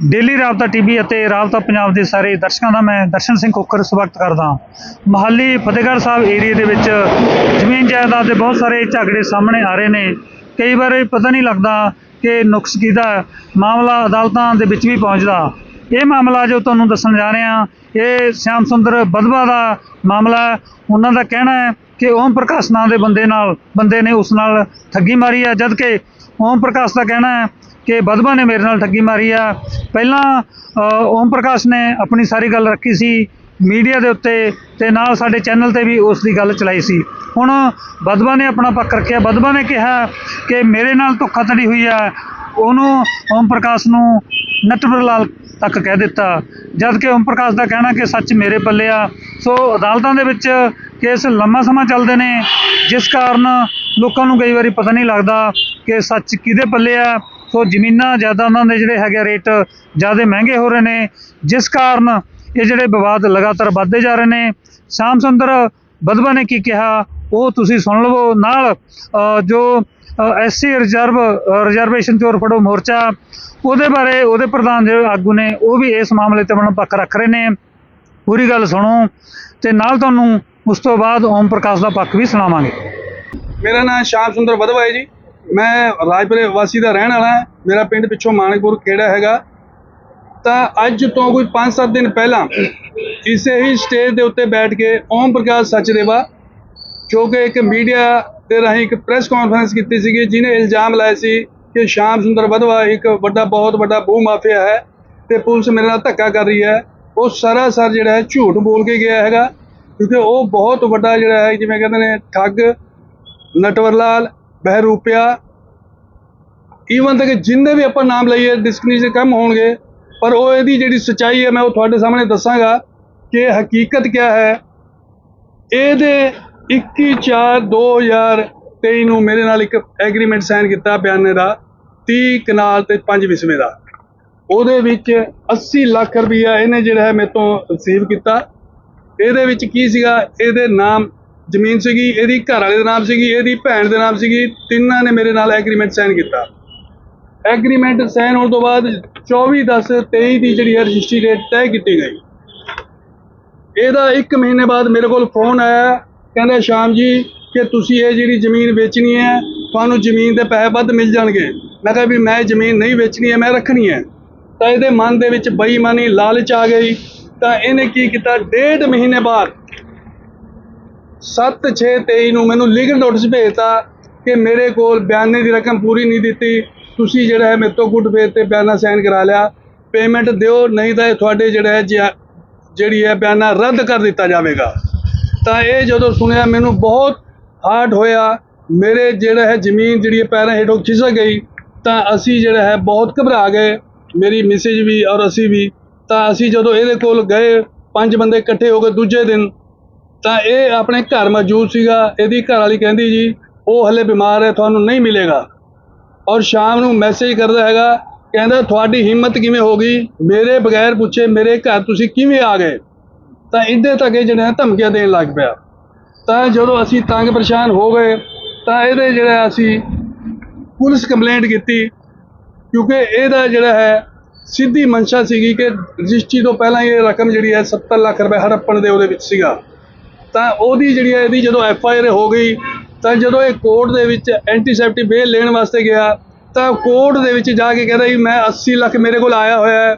Daily ਰਾਬਤਾ TV ਅਤੇ ਰਾਬਤਾ ਪੰਜਾਬ ਦੇ ਸਾਰੇ ਦਰਸ਼ਕਾਂ ਦਾ ਮੈਂ ਦਰਸ਼ਨ ਸਿੰਘ ਕੋਕਰ ਸਵਾਗਤ ਕਰਦਾ ਹਾਂ। ਮਹਾਲੀ ਫਤਿਹਗੜ੍ਹ ਸਾਹਿਬ ਏਰੀਆ ਦੇ ਵਿੱਚ ਜ਼ਮੀਨ ਜਾਇਦਾਦ ਦੇ ਬਹੁਤ ਸਾਰੇ ਝਗੜੇ ਸਾਹਮਣੇ ਆ ਰਹੇ ਨੇ। ਕਈ ਵਾਰ ਪਤਾ ਨਹੀਂ ਲੱਗਦਾ ਕਿ ਨੁਕਸ ਕਿਹਦਾ ਮਾਮਲਾ ਅਦਾਲਤਾਂ ਦੇ ਵਿੱਚ ਵੀ ਪਹੁੰਚਦਾ। ਇਹ ਮਾਮਲਾ ਜੋ ਤੁਹਾਨੂੰ ਦੱਸਣ ਜਾ ਰਹੇ ਹਾਂ ਇਹ ਸ਼ਿਆਮ ਸੁੰਦਰ ਬਧਵਾ ਦਾ ਮਾਮਲਾ ਹੈ। ਉਹਨਾਂ ਦਾ ਕਹਿਣਾ ਹੈ ਕਿ ਓਮ ਪ੍ਰਕਾਸ਼ ਨਾਂ ਦੇ ਬੰਦੇ ਨਾਲ, ਬੰਦੇ ਨੇ ਉਸ ਨਾਲ ਠੱਗੀ ਮਾਰੀ ਹੈ ਜਦ ਕਿ ਓਮ ਪ੍ਰਕਾਸ਼ ਦਾ ਕਹਿਣਾ ਹੈ ਕਿ ਬਧਵਾ ਨੇ ਮੇਰੇ ਨਾਲ ਠੱਗੀ ਮਾਰੀ ਆ। ਪਹਿਲਾਂ ਓਮ ਪ੍ਰਕਾਸ਼ ਨੇ ਆਪਣੀ ਸਾਰੀ ਗੱਲ ਰੱਖੀ ਸੀ ਮੀਡੀਆ ਦੇ ਉੱਤੇ ਤੇ ਨਾਲ ਸਾਡੇ ਚੈਨਲ ਤੇ ਵੀ ਉਸ ਦੀ ਗੱਲ ਚਲਾਈ ਸੀ। ਹੁਣ ਬਧਵਾ ਨੇ ਆਪਣਾ ਪੱਖ ਰੱਖਿਆ। ਬਧਵਾ ਨੇ ਕਿਹਾ ਕਿ ਮੇਰੇ ਨਾਲ ਧੋਖਾਧੜੀ ਹੋਈ ਆ। ਉਹਨੂੰ ਓਮ ਪ੍ਰਕਾਸ਼ ਨੂੰ ਨਟਵਰ ਲਾਲ ਤੱਕ ਕਹਿ ਦਿੱਤਾ। ਜਦ ਕਿ ਓਮ ਪ੍ਰਕਾਸ਼ ਦਾ ਕਹਿਣਾ ਕਿ ਸੱਚ ਮੇਰੇ ਪੱਲੇ ਆ। ਸੋ ਅਦਾਲਤਾਂ ਦੇ ਵਿੱਚ ਕੇਸ ਲੰਮਾ ਸਮਾਂ ਚੱਲਦੇ ਨੇ, ਜਿਸ ਕਾਰਨ ਲੋਕਾਂ ਨੂੰ ਕਈ ਵਾਰੀ ਪਤਾ ਨਹੀਂ ਲੱਗਦਾ ਕਿ ਸੱਚ ਕਿਹਦੇ ਪੱਲੇ ਆ। ਸੋ ਜ਼ਮੀਨਾਂ ਜ਼ਿਆਦਾ ਉਹਨਾਂ ਦੇ ਜਿਹੜੇ ਹੈਗੇ ਰੇਟ ਜ਼ਿਆਦਾ ਮਹਿੰਗੇ ਹੋ ਰਹੇ ਨੇ ਜਿਸ ਕਾਰਨ ਇਹ ਜਿਹੜੇ ਵਿਵਾਦ ਲਗਾਤਾਰ ਵੱਧਦੇ ਜਾ ਰਹੇ ਨੇ। ਸ਼ਾਮ ਸੁੰਦਰ ਬਧਵਾ ਨੇ ਕੀ ਕਿਹਾ ਉਹ ਤੁਸੀਂ ਸੁਣ ਲਵੋ। ਨਾਲ ਅ, ਜੋ ਐਸਸੀ ਰਿਜ਼ਰਵ ਅ, ਰਿਜ਼ਰਵੇਸ਼ਨ ਚੋਰ ਫੜੋ ਮੋਰਚਾ ਉਹਦੇ ਬਾਰੇ ਉਹਦੇ ਪ੍ਰਧਾਨ ਜਿਹੜੇ ਆਗੂ ਨੇ ਉਹ ਵੀ ਇਸ ਮਾਮਲੇ ਤੇ ਆਪਣਾ ਪੱਖ ਰੱਖ ਰਹੇ ਨੇ। ਪੂਰੀ ਗੱਲ ਸੁਣੋ ਤੇ ਨਾਲ ਤੁਹਾਨੂੰ ਉਸ ਤੋਂ ਬਾਅਦ ਓਮ ਪ੍ਰਕਾਸ਼ ਦਾ ਪੱਖ ਵੀ ਸੁਣਾਵਾਂਗੇ। ਮੇਰਾ ਨਾਮ ਸ਼ਾਮ ਸੁੰਦਰ ਬਧਵਾ ਹੈ ਜੀ। ਮੈਂ ਰਾਜਪੁਰੇ ਵਾਸੀ ਦਾ ਰਹਿਣ ਵਾਲਾ ਮੇਰਾ ਪਿੰਡ ਪਿੱਛੋਂ ਮਾਨਕਪੁਰ ਖੇੜਾ ਹੈਗਾ? ਤਾਂ ਅੱਜ ਤੋਂ ਕੋਈ 5-7 ਦਿਨ ਪਹਿਲਾਂ ਇਸੇ ਹੀ ਸਟੇਜ ਦੇ ਉੱਤੇ ਬੈਠ ਕੇ ਓਮ ਪ੍ਰਕਾਸ਼ ਸਚਦੇਵਾ, ਜੋ ਕਿ ਇੱਕ ਮੀਡੀਆ ਦੇ ਰਾਹੀਂ ਇੱਕ ਪ੍ਰੈਸ ਕਾਨਫਰੰਸ ਕੀਤੀ ਸੀਗੀ ਜਿਨੇ ਇਲਜ਼ਾਮ ਲਾਏ ਸੀ ਕਿ ਸ਼ਾਮ ਸੁੰਦਰ ਵਧਵਾ ਇੱਕ ਵੱਡਾ, ਬਹੁਤ ਵੱਡਾ ਭੂ ਮਾਫੀਆ ਹੈ ਤੇ ਪੁਲਿਸ ਮੇਰੇ ਨਾਲ ਧੱਕਾ ਕਰ ਰਹੀ ਹੈ। ਉਹ ਸਰਾਸਰ ਜਿਹੜਾ ਹੈ ਝੂਠ ਬੋਲ ਕੇ ਗਿਆ ਹੈਗਾ, ਕਿਉਂਕਿ ਉਹ ਬਹੁਤ ਵੱਡਾ ਜਿਹੜਾ ਹੈ, ਜਿਵੇਂ ਕਹਿੰਦੇ ਨੇ ਠੱਗ ਨਟਵਰ ਲਾਲ ਬਹਿਰੂਪਿਆ ਈਵਨ ਤੱਕ ਜਿੰਨੇ ਵੀ ਆਪਾਂ ਨਾਮ ਲਈਏ ਡਿਸਕ੍ਰਿਪਸ਼ਨ ਦੇ ਕੰਮ ਹੋਣਗੇ, ਪਰ ਉਹ ਇਹਦੀ ਜਿਹੜੀ ਸਚਾਈ ਹੈ, ਮੈਂ ਉਹ ਤੁਹਾਡੇ ਸਾਹਮਣੇ ਦੱਸਾਂਗਾ ਕਿ ਹਕੀਕਤ ਕੀ ਹੈ? ਇਹਦੇ 21/4/2023 ਨੂੰ ਮੇਰੇ ਨਾਲ ਇੱਕ ਐਗਰੀਮੈਂਟ ਸਾਈਨ ਕੀਤਾ ਬਿਆਨੇ ਦਾ 30 ਕਨਾਲ ਤੇ 5 ਵਿਸਵੇ ਦਾ। ਉਹਦੇ ਵਿੱਚ 80 ਲੱਖ ਰੁਪਈਆ ਇਹਨੇ ਜਿਹੜਾ ਹੈ ਮੇਰੇ ਤੋਂ ਰਿਸੀਵ ਕੀਤਾ। ਇਹਦੇ ਵਿੱਚ ਕੀ ਸੀਗਾ? ਇਹਦੇ ਨਾਮ ਜ਼ਮੀਨ ਸੀਗੀ, ਇਹਦੀ ਘਰ ਵਾਲੇ ਦੇ ਨਾਮ ਸੀਗੀ, ਇਹਦੀ ਭੈਣ ਦੇ ਨਾਮ ਸੀਗੀ, ਤਿੰਨਾਂ ਨੇ ਮੇਰੇ ਨਾਲ ਐਗਰੀਮੈਂਟ ਸਾਈਨ ਕੀਤਾ। ਐਗਰੀਮੈਂਟ ਸਾਈਨ ਹੋਣ ਤੋਂ ਬਾਅਦ 24 10 23 ਦੀ ਜਿਹੜੀ ਹੈ ਰਜਿਸਟਰੀ ਡੇਟ ਤੈਅ ਕੀਤੀ ਗਈ। ਇਹਦਾ 1 ਮਹੀਨੇ ਬਾਅਦ ਮੇਰੇ ਕੋਲ ਫੋਨ ਆਇਆ, ਕਹਿੰਦਾ, ਸ਼ਾਮ ਜੀ, ਕਿ ਤੁਸੀਂ ਇਹ ਜਿਹੜੀ ਜ਼ਮੀਨ ਵੇਚਣੀ ਹੈ, ਤੁਹਾਨੂੰ ਜ਼ਮੀਨ ਦੇ ਪੈਸੇ ਵੱਧ ਮਿਲ ਜਾਣਗੇ। ਮੈਂ ਕਿਹਾ ਵੀ ਮੈਂ ਜ਼ਮੀਨ ਨਹੀਂ ਵੇਚਣੀ ਹੈ, ਮੈਂ ਰੱਖਣੀ ਹੈ। ਤਾਂ ਇਹਦੇ ਮਨ ਦੇ ਵਿੱਚ ਬੇਈਮਾਨੀ ਲਾਲਚ ਆ ਗਈ। ਤਾਂ ਇਹਨੇ ਕੀ ਕੀਤਾ? ਡੇਢ ਮਹੀਨੇ ਬਾਅਦ 7/6/23 ਨੂੰ ਮੈਨੂੰ ਲੀਗਲ ਨੋਟਿਸ ਭੇਜਤਾ ਕਿ ਮੇਰੇ ਕੋਲ ਬਿਆਨੇ ਦੀ ਰਕਮ ਪੂਰੀ ਨਹੀਂ ਦਿੱਤੀ। ਤੁਸੀਂ ਜਿਹੜਾ ਹੈ ਮੇਰੇ ਤੋਂ ਗੁੱਡ ਫੇਥ ਤੇ ਬਿਆਨਾ ਸਾਈਨ ਕਰਾ ਲਿਆ। ਪੇਮੈਂਟ ਦਿਓ, ਨਹੀਂ ਤਾਂ ਇਹ ਤੁਹਾਡੇ ਜਿਹੜਾ ਹੈ ਜਿਆ- ਜਿਹੜੀ ਹੈ ਬਿਆਨਾ ਰੱਦ ਕਰ ਦਿੱਤਾ ਜਾਵੇਗਾ। ਤਾਂ ਇਹ ਜਦੋਂ ਸੁਣਿਆ, ਮੈਨੂੰ ਬਹੁਤ ਹਾਰਟ ਹੋਇਆ। ਮੇਰੇ ਜਿਹੜਾ ਹੈ ਜ਼ਮੀਨ ਜਿਹੜੀ ਹੈ ਪੈਰਾਂ ਹੇਠੋਂ ਖਿਸਕ ਗਈ। ਤਾਂ ਅਸੀਂ ਜਿਹੜਾ ਹੈ ਬਹੁਤ ਘਬਰਾ ਗਏ। ਮੇਰੀ ਮਿਸਿਜ ਵੀ ਔਰ ਅਸੀਂ ਵੀ। ਤਾਂ ਅਸੀਂ ਜਦੋਂ ਇਹਦੇ ਕੋਲ ਗਏ, ਪੰਜ ਬੰਦੇ ਇਕੱਠੇ ਹੋ ਕੇ ਦੂਜੇ ਦਿਨ। ਤਾਂ ਇਹ ਆਪਣੇ ਘਰ ਮੌਜੂਦ ਸੀਗਾ, ਇਹਦੀ ਘਰ ਵਾਲੀ ਕਹਿੰਦੀ ਜੀ, ਉਹ ਹਲੇ ਬਿਮਾਰ ਹੈ, ਤੁਹਾਨੂੰ ਨਹੀਂ ਮਿਲੇਗਾ। ਔਰ ਸ਼ਾਮ ਨੂੰ ਮੈਸੇਜ ਕਰਦਾ ਹੈਗਾ, ਕਹਿੰਦਾ, ਤੁਹਾਡੀ ਹਿੰਮਤ ਕਿਵੇਂ ਹੋ ਗਈ? ਮੇਰੇ ਬਗੈਰ ਪੁੱਛੇ, ਮੇਰੇ ਘਰ ਤੁਸੀਂ ਕਿਵੇਂ ਆ ਗਏ? ਤਾਂ ਇੱਦੇ ਤੱਕ ਇਹ ਜਿਹੜਾ ਧਮਕੀਆਂ ਦੇਣ ਲੱਗ ਪਿਆ। ਤਾਂ ਜਦੋਂ ਅਸੀਂ ਤੰਗ ਪਰੇਸ਼ਾਨ ਹੋ ਗਏ, ਤਾਂ ਇਹਦੇ ਜਿਹੜਾ ਅਸੀਂ ਪੁਲਿਸ ਕੰਪਲੇਂਟ ਕੀਤੀ, ਕਿਉਂਕਿ ਇਹਦਾ ਜਿਹੜਾ ਹੈ, ਸਿੱਧੀ ਮਨਸ਼ਾ ਸੀਗੀ ਕਿ ਰਜਿਸਟਰੀ ਤੋਂ ਪਹਿਲਾਂ ਇਹ ਰਕਮ ਜਿਹੜੀ ਹੈ 70 ਲੱਖ ਰੁਪਏ ਹੜੱਪਣ ਦੇ ਉਹਦੇ ਵਿੱਚ ਸੀਗਾ। ਤਾਂ ਉਹਦੀ ਜਿਹੜੀ ਹੈ ਇਹਦੀ ਜਦੋਂ ਐਫ ਆਈ ਆਰ ਹੋ ਗਈ ਤਾਂ ਜਦੋਂ ਇਹ ਕੋਰਟ ਦੇ ਵਿੱਚ ਐਂਟੀਸੈਪਟਿਕ ਬੇਲ ਲੈਣ ਵਾਸਤੇ ਗਿਆ ਤਾਂ ਕੋਰਟ ਦੇ ਵਿੱਚ ਜਾ ਕੇ ਕਹਿੰਦਾ ਜੀ ਮੈਂ 80 ਲੱਖ ਮੇਰੇ ਕੋਲ ਆਇਆ ਹੋਇਆ ਹੈ।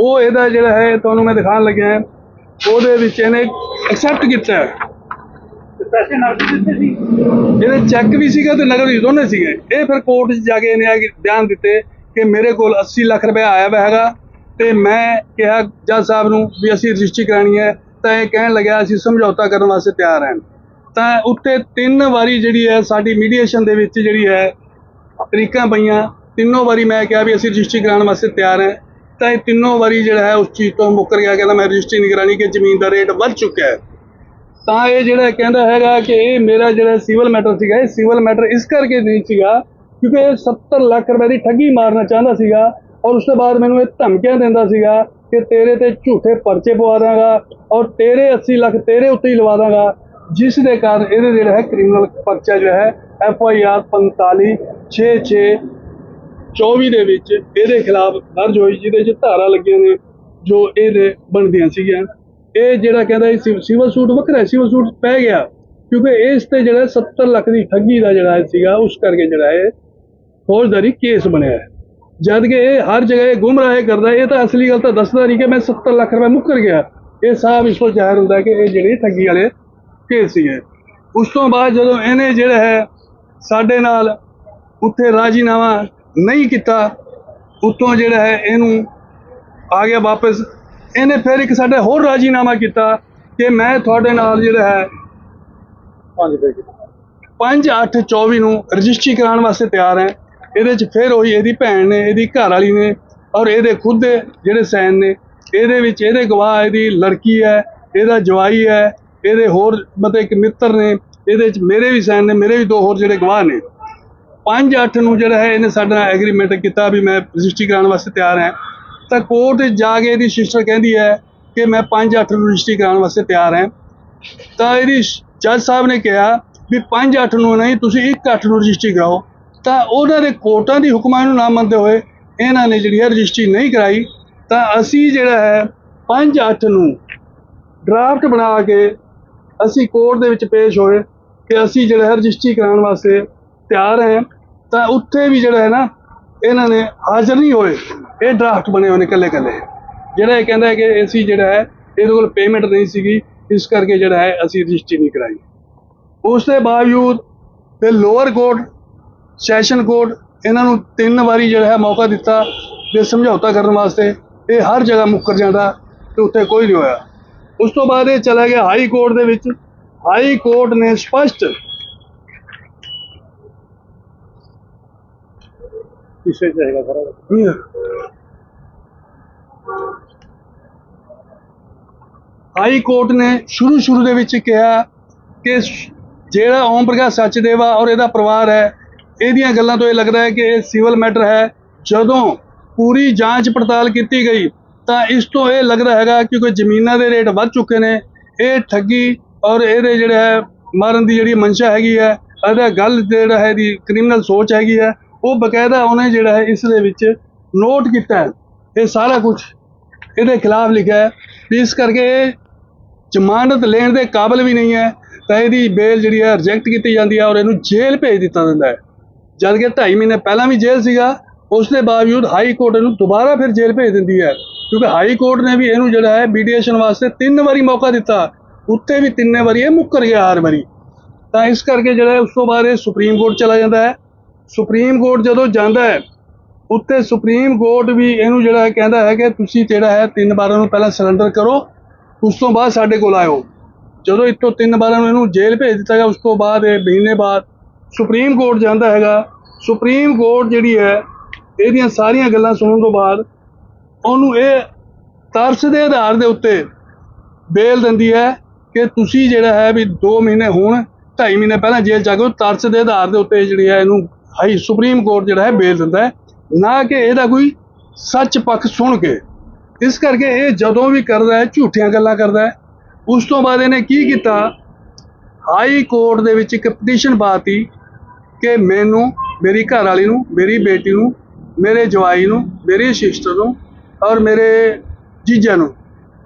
ਉਹ ਇਹਦਾ ਜਿਹੜਾ ਹੈ ਤੁਹਾਨੂੰ ਮੈਂ ਦਿਖਾਉਣ ਲੱਗਿਆ। ਉਹਦੇ ਵਿੱਚ ਇਹਨੇ ਐਕਸੈਪਟ ਕੀਤਾ ਹੈ। ਪੈਸੇ ਨਕਦ ਦਿੱਤੇ ਸੀ? ਇਹਦੇ ਚੈੱਕ ਵੀ ਸੀਗਾ ਤੇ ਨਗਦ ਵੀ ਦੋਨੇ ਸੀਗੇ। ਇਹ ਫਿਰ ਕੋਰਟ 'ਚ ਜਾ ਕੇ ਇਹਨੇ ਆ ਕੇ ਬਿਆਨ ਦਿੱਤੇ ਕਿ ਮੇਰੇ ਕੋਲ 80 ਲੱਖ ਰੁਪਏ ਆਇਆ ਹੈਗਾ ਤੇ ਮੈਂ ਕਿਹਾ ਜੱਜ ਸਾਹਿਬ ਨੂੰ ਵੀ ਅਸੀਂ ਰਜਿਸਟਰੀ ਕਰਾਣੀ ਹੈ। ਤਾਂ ਇਹ ਕਹਿਣ ਲੱਗਿਆ ਅਸੀਂ ਸਮਝੌਤਾ ਕਰਨ ਵਾਸਤੇ ਤਿਆਰ ਹਾਂ। ਤਾਂ ਉੱਤੇ ਤਿੰਨ ਵਾਰੀ ਜਿਹੜੀ ਹੈ ਸਾਡੀ ਮੀਡੀਏਸ਼ਨ ਦੇ ਵਿੱਚ ਜਿਹੜੀ ਹੈ ਤਰੀਕਾਂ ਪਈਆਂ। ਤਿੰਨੋਂ ਵਾਰੀ ਮੈਂ ਕਿਹਾ ਵੀ ਅਸੀਂ ਰਜਿਸਟਰੀ ਕਰਾਉਣ ਵਾਸਤੇ ਤਿਆਰ ਹਾਂ। ਤਾਂ ਇਹ ਤਿੰਨੋਂ ਵਾਰੀ ਜਿਹੜਾ ਹੈ ਉਸ ਚੀਜ਼ ਤੋਂ ਮੁੱਕਰ ਗਿਆ, ਕਹਿੰਦਾ ਮੈਂ ਰਜਿਸਟਰੀ ਨਹੀਂ ਕਰਾਣੀ ਕਿ ਜ਼ਮੀਨ ਦਾ ਰੇਟ ਵੱਧ ਚੁੱਕਾ ਹੈ। ਤਾਂ ਇਹ ਜਿਹੜਾ ਕਹਿੰਦਾ ਹੈਗਾ ਕਿ ਇਹ ਮੇਰਾ ਜਿਹੜਾ ਸਿਵਲ ਮੈਟਰ ਸੀਗਾ, ਇਹ ਸਿਵਲ ਮੈਟਰ ਇਸ ਕਰਕੇ ਨਹੀਂ ਸੀਗਾ ਕਿਉਂਕਿ ਇਹ 70 ਲੱਖ ਰੁਪਏ ਦੀ ਠੱਗੀ ਮਾਰਨਾ ਚਾਹੁੰਦਾ ਸੀਗਾ ਔਰ ਉਸ ਤੋਂ ਬਾਅਦ ਮੈਨੂੰ ਇਹ ਧਮਕੀਆਂ ਦਿੰਦਾ ਸੀਗਾ ਕਿ ਤੇਰੇ ਤੇ ਝੂਠੇ ਪਰਚੇ ਪਵਾ ਦਾਂਗਾ ਔਰ ਤੇਰੇ 80 ਲੱਖ ਤੇਰੇ ਉੱਤੇ ਹੀ ਲਵਾ ਦਾਂਗਾ, ਜਿਸ ਦੇ ਕਾਰਨ ਇਹਦੇ ਜਿਹੜਾ ਹੈ ਕ੍ਰਿਮੀਨਲ ਪਰਚਾ ਜੋ ਹੈ ਐਫ ਆਈ ਆਰ 45 66 24 ਦੇ ਵਿੱਚ ਇਹਦੇ ਖਿਲਾਫ ਦਰਜ ਹੋਈ, ਜਿਹਦੇ 'ਚ ਧਾਰਾ ਲੱਗੀਆਂ ਨੇ, ਜੋ ਇਹਦੇ ਬਣਦੀਆਂ ਸੀਗੀਆਂ। ਇਹ ਜਿਹੜਾ ਕਹਿੰਦਾ ਇਹ ਸਿਵ- ਸਿਵਲ ਸੂਟ ਵੱਖਰਾ ਸਿਵਲ ਸੂਟ ਪੈ ਗਿਆ, ਕਿਉਂਕਿ ਇਸ ਤੇ ਜਿਹੜਾ 70 ਲੱਖ ਦੀ ਠੱਗੀ ਦਾ ਜਿਹੜਾ ਸੀਗਾ, ਉਸ ਕਰਕੇ ਜਿਹੜਾ ਇਹ ਫੌਜਦਾਰੀ ਕੇਸ ਬਣਿਆ ਹੈ। ਜਦ ਕਿ ਇਹ ਹਰ ਜਗ੍ਹਾ ਇਹ ਗੁੰਮਰਾਹ ਕਰਦਾ ਇਹ ਤਾਂ ਅਸਲੀ ਗੱਲ ਤਾਂ ਦੱਸਦਾ ਨਹੀਂ ਕਿ ਮੈਂ 70 ਲੱਖ ਰੁਪਏ ਮੁੱਕਰ ਗਿਆ। ਇਹ ਸਾਫ਼ ਇਸ ਤੋਂ ਜ਼ਾਹਿਰ ਹੁੰਦਾ ਕਿ ਇਹ ਜਿਹੜੇ ਠੱਗੀ ਵਾਲੇ ਕੇਸ ਸੀਗੇ ਉਸ ਤੋਂ ਬਾਅਦ ਜਦੋਂ ਇਹਨੇ ਜਿਹੜਾ ਹੈ ਸਾਡੇ ਨਾਲ ਉੱਥੇ ਰਾਜੀਨਾਮਾ ਨਹੀਂ ਕੀਤਾ ਉੱਤੋਂ ਜਿਹੜਾ ਹੈ ਇਹਨੂੰ ਆ ਗਿਆ ਵਾਪਸ। ਇਹਨੇ ਫਿਰ ਇੱਕ ਸਾਡੇ ਹੋਰ ਰਾਜੀਨਾਮਾ ਕੀਤਾ ਕਿ ਮੈਂ ਤੁਹਾਡੇ ਨਾਲ ਜਿਹੜਾ ਹੈ 5 8 24 ਨੂੰ ਰਜਿਸਟਰੀ ਕਰਾਉਣ ਵਾਸਤੇ ਤਿਆਰ ਹੈ। ਇਹਦੇ ਚ ਫਿਰ ਉਹੀ ਇਹਦੀ ਭੈਣ ਨੇ, ਇਹਦੀ ਘਰ ਵਾਲੀ ਨੇ ਔਰ ਇਹਦੇ ਖੁਦ ਦੇ ਜਿਹੜੇ ਸੈਨ ਨੇ, ਇਹਦੇ ਵਿੱਚ ਇਹਦੇ ਗਵਾਹ, ਇਹਦੀ ਲੜਕੀ ਹੈ, ਇਹਦਾ ਜਵਾਈ ਹੈ, ਇਹਦੇ ਹੋਰ ਮਤਲਬ ਇੱਕ ਮਿੱਤਰ ਨੇ, ਇਹਦੇ ਚ ਮੇਰੇ ਵੀ ਸੈਨ ਨੇ, ਮੇਰੇ ਵੀ ਦੋ ਹੋਰ ਜਿਹੜੇ ਗਵਾਹ ਨੇ। 5 8 ਨੂੰ ਜਿਹੜਾ ਹੈ ਇਹਨੇ ਸਾਡੇ ਨਾਲ ਐਗਰੀਮੈਂਟ ਕੀਤਾ ਵੀ ਮੈਂ ਰਜਿਸਟਰੀ ਕਰਾਉਣ ਵਾਸਤੇ ਤਿਆਰ ਹਾਂ। ਤਾਂ ਕੋਰਟ 'ਚ ਜਾ ਕੇ ਇਹਦੀ ਸਿਸਟਰ ਕਹਿੰਦੀ ਹੈ ਕਿ ਮੈਂ 5 8 ਨੂੰ ਰਜਿਸਟਰੀ ਕਰਾਉਣ ਵਾਸਤੇ ਤਿਆਰ ਹਾਂ। ਤਾਂ ਇਹਦੀ ਜੱਜ ਸਾਹਿਬ ਨੇ ਕਿਹਾ ਵੀ 5 8 ਨੂੰ ਨਹੀਂ, ਤੁਸੀਂ 1 8 ਨੂੰ ਰਜਿਸਟਰੀ ਕਰਾਓ। ਤਾਂ ਉਹਨਾਂ ਦੇ ਕੋਰਟਾਂ ਦੀ ਹੁਕਮਾਂ ਨੂੰ ਨਾ ਮੰਨਦੇ ਹੋਏ ਇਹਨਾਂ ਨੇ ਜਿਹੜੀ ਹੈ ਰਜਿਸਟਰੀ ਨਹੀਂ ਕਰਾਈ, ਤਾਂ ਅਸੀਂ ਜਿਹੜਾ ਹੈ 5 8 ਨੂੰ ਡਰਾਫਟ ਬਣਾ ਕੇ ਅਸੀਂ ਕੋਰਟ ਦੇ ਵਿੱਚ ਪੇਸ਼ ਹੋਏ ਕਿ ਅਸੀਂ ਜਿਹੜਾ ਹੈ ਰਜਿਸਟਰੀ ਕਰਾਉਣ ਵਾਸਤੇ ਤਿਆਰ ਹੈ। ਤਾਂ ਉੱਥੇ ਵੀ ਜਿਹੜਾ ਹੈ ਨਾ ਇਹਨਾਂ ਨੇ ਹਾਜ਼ਰ ਨਹੀਂ ਹੋਏ। ਇਹ ਡਰਾਫਟ ਬਣੇ ਹੋਏ ਨੇ ਇਕੱਲੇ ਇਕੱਲੇ। ਜਿਹੜਾ ਇਹ ਕਹਿੰਦਾ ਹੈ ਕਿ ਅਸੀਂ ਜਿਹੜਾ ਹੈ ਇਹਦੇ ਕੋਲ ਪੇਮੈਂਟ ਨਹੀਂ ਸੀਗੀ, ਇਸ ਕਰਕੇ ਜਿਹੜਾ ਹੈ ਅਸੀਂ ਰਜਿਸਟਰੀ ਨਹੀਂ ਕਰਾਈ। ਉਸ ਦੇ ਬਾਵਜੂਦ ਫਿਰ ਲੋਅਰ ਕੋਰਟ ਸੈਸ਼ਨ ਕੋਰਟ ਇਹਨਾਂ ਨੂੰ ਤਿੰਨ ਵਾਰੀ ਜਿਹੜਾ ਹੈ ਮੌਕਾ ਦਿੱਤਾ ਵੀ ਸਮਝੌਤਾ ਕਰਨ ਵਾਸਤੇ। ਇਹ ਹਰ ਜਗ੍ਹਾ ਮੁੱਕਰ ਜਾਂਦਾ ਤੇ ਉੱਥੇ ਕੋਈ ਨਹੀਂ ਹੋਇਆ। ਉਸ ਤੋਂ ਬਾਅਦ ਇਹ ਚਲਾ ਗਿਆ ਹਾਈ ਕੋਰਟ ਦੇ ਵਿੱਚ। ਹਾਈ ਕੋਰਟ ਨੇ ਸਪਸ਼ਟ ਕਿਸੇ ਜਾਏਗਾ ਸਾਰਾ? ਹਾਈ ਕੋਰਟ ਨੇ ਸ਼ੁਰੂ ਸ਼ੁਰੂ ਦੇ ਵਿੱਚ ਕਿਹਾ ਕਿ ਜਿਹੜਾ ਓਮ ਪ੍ਰਕਾਸ਼ ਸੱਚਦੇਵਾ ਔਰ ਇਹਦਾ ਪਰਿਵਾਰ ਹੈ ਇਹਦੀਆਂ ਗੱਲਾਂ ਤੋਂ ਇਹ ਲੱਗਦਾ ਹੈ ਕਿ ਇਹ ਸਿਵਲ ਮੈਟਰ ਹੈ। ਜਦੋਂ ਪੂਰੀ ਜਾਂਚ ਪੜਤਾਲ ਕੀਤੀ ਗਈ, ਤਾਂ ਇਸ ਤੋਂ ਇਹ ਲੱਗਦਾ ਹੈਗਾ ਕਿ ਕੋਈ ਜ਼ਮੀਨਾਂ ਦੇ ਰੇਟ ਵੱਧ ਚੁੱਕੇ ਨੇ। ਇਹ ਠੱਗੀ ਔਰ ਇਹਦੇ ਜਿਹੜਾ ਹੈ, ਮਾਰਨ ਦੀ ਜਿਹੜੀ ਮਨਸ਼ਾ ਹੈਗੀ ਹੈ, ਇਹਦਾ ਗੱਲ ਜਿਹੜਾ ਹੈ ਦੀ ਕ੍ਰਿਮੀਨਲ ਸੋਚ ਹੈਗੀ ਹੈ, ਉਹ ਬਕਾਇਦਾ ਉਹਨੇ ਜਿਹੜਾ ਹੈ ਇਸ ਦੇ ਵਿੱਚ ਨੋਟ ਕੀਤਾ ਹੈ। ਇਹ ਸਾਰਾ ਕੁਝ ਇਹਦੇ ਖਿਲਾਫ ਲਿਖਿਆ ਹੈ। ਇਸ ਕਰਕੇ ਇਹ ਜ਼ਮਾਨਤ ਲੈਣ ਦੇ ਕਾਬਿਲ ਵੀ ਨਹੀਂ ਹੈ, ਤਾਂ ਇਹਦੀ ਬੇਲ ਜਿਹੜੀ ਹੈ ਰਿਜੈਕਟ ਕੀਤੀ ਜਾਂਦੀ ਹੈ ਔਰ ਇਹਨੂੰ ਜੇਲ੍ਹ ਭੇਜ ਦਿੱਤਾ ਜਾਂਦਾ ਹੈ। ਜਦ ਕਿ 2.5 ਮਹੀਨੇ ਪਹਿਲਾਂ ਵੀ ਜੇਲ੍ਹ ਸੀਗਾ ਉਸ ਦੇ ਬਾਵਜੂਦ ਹਾਈ ਕੋਰਟ ਇਹਨੂੰ ਦੁਬਾਰਾ ਫਿਰ ਜੇਲ੍ਹ ਭੇਜ ਦਿੰਦੀ ਹੈ। ਕਿਉਂਕਿ ਹਾਈ ਕੋਰਟ ਨੇ ਵੀ ਇਹਨੂੰ ਜਿਹੜਾ ਹੈ ਮੀਡੀਏਸ਼ਨ ਵਾਸਤੇ ਤਿੰਨ ਵਾਰੀ ਮੌਕਾ ਦਿੱਤਾ। ਉੱਥੇ ਵੀ ਤਿੰਨੇ ਵਾਰੀ ਇਹ ਮੁੱਕਰ ਗਿਆ ਹਰ ਵਾਰੀ। ਤਾਂ ਇਸ ਕਰਕੇ ਜਿਹੜਾ ਉਸ ਤੋਂ ਬਾਅਦ ਇਹ ਸੁਪਰੀਮ ਕੋਰਟ ਚਲਾ ਜਾਂਦਾ ਹੈ। ਸੁਪਰੀਮ ਕੋਰਟ ਜਦੋਂ ਜਾਂਦਾ ਹੈ, ਉੱਤੇ ਸੁਪਰੀਮ ਕੋਰਟ ਵੀ ਇਹਨੂੰ ਜਿਹੜਾ ਹੈ ਕਹਿੰਦਾ ਹੈ ਕਿ ਤੁਸੀਂ ਜਿਹੜਾ ਹੈ ਤਿੰਨ ਵਾਰਾਂ ਨੂੰ ਪਹਿਲਾਂ ਸਰੈਂਡਰ ਕਰੋ, ਉਸ ਤੋਂ ਬਾਅਦ ਸਾਡੇ ਕੋਲ ਆਇਓ। ਜਦੋਂ ਇੱਥੋਂ ਤਿੰਨ ਵਾਰਾਂ ਨੂੰ ਇਹਨੂੰ ਜੇਲ੍ਹ ਭੇਜ ਦਿੱਤਾ ਗਿਆ, ਉਸ ਤੋਂ ਬਾਅਦ ਇਹ ਮਹੀਨੇ ਬਾਅਦ ਸੁਪਰੀਮ ਕੋਰਟ ਜਾਂਦਾ ਹੈਗਾ, ਸੁਪਰੀਮ ਕੋਰਟ ਜਿਹੜੀ ਹੈ, ਇਹਦੀਆਂ ਸਾਰੀਆਂ ਗੱਲਾਂ ਸੁਣਨ ਤੋਂ ਬਾਅਦ ਉਹਨੂੰ ਇਹ ਤਰਸ ਦੇ ਆਧਾਰ ਦੇ ਉੱਤੇ ਬੇਲ ਦਿੰਦੀ ਹੈ ਕਿ ਤੁਸੀਂ ਜਿਹੜਾ ਹੈ ਵੀ 2 ਮਹੀਨੇ ਹੋਣ 2.5 ਮਹੀਨੇ ਪਹਿਲਾਂ ਜੇਲ੍ਹ ਜਾ ਕੇ ਉਹ ਤਰਸ ਦੇ ਆਧਾਰ ਦੇ ਉੱਤੇ ਜਿਹੜੀ ਹੈ ਇਹਨੂੰ ਹਾਈ ਸੁਪਰੀਮ ਕੋਰਟ ਜਿਹੜਾ ਹੈ ਬੇਲ ਦਿੰਦਾ ਹੈ। ਨਾ ਕਿ ਇਹਦਾ ਕੋਈ ਸੱਚ ਪੱਖ ਸੁਣ ਕੇ। ਇਸ ਕਰਕੇ ਇਹ ਜਦੋਂ ਵੀ ਕਰਦਾ ਹੈ, ਝੂਠੀਆਂ ਗੱਲਾਂ ਕਰਦਾ ਹੈ। ਉਸ ਤੋਂ ਬਾਅਦ ਇਹਨੇ ਕੀ ਕੀਤਾ? ਹਾਈ ਕੋਰਟ ਦੇ ਵਿੱਚ ਇੱਕ ਪਟੀਸ਼ਨ ਪਾਤੀ ਕਿ ਮੈਨੂੰ, ਮੇਰੀ ਘਰ ਵਾਲੀ ਨੂੰ, ਮੇਰੀ ਬੇਟੀ ਨੂੰ, ਮੇਰੇ ਜਵਾਈ ਨੂੰ, ਮੇਰੀ ਸਿਸਟਰ ਨੂੰ ਔਰ ਮੇਰੇ ਜੀਜਾ ਨੂੰ,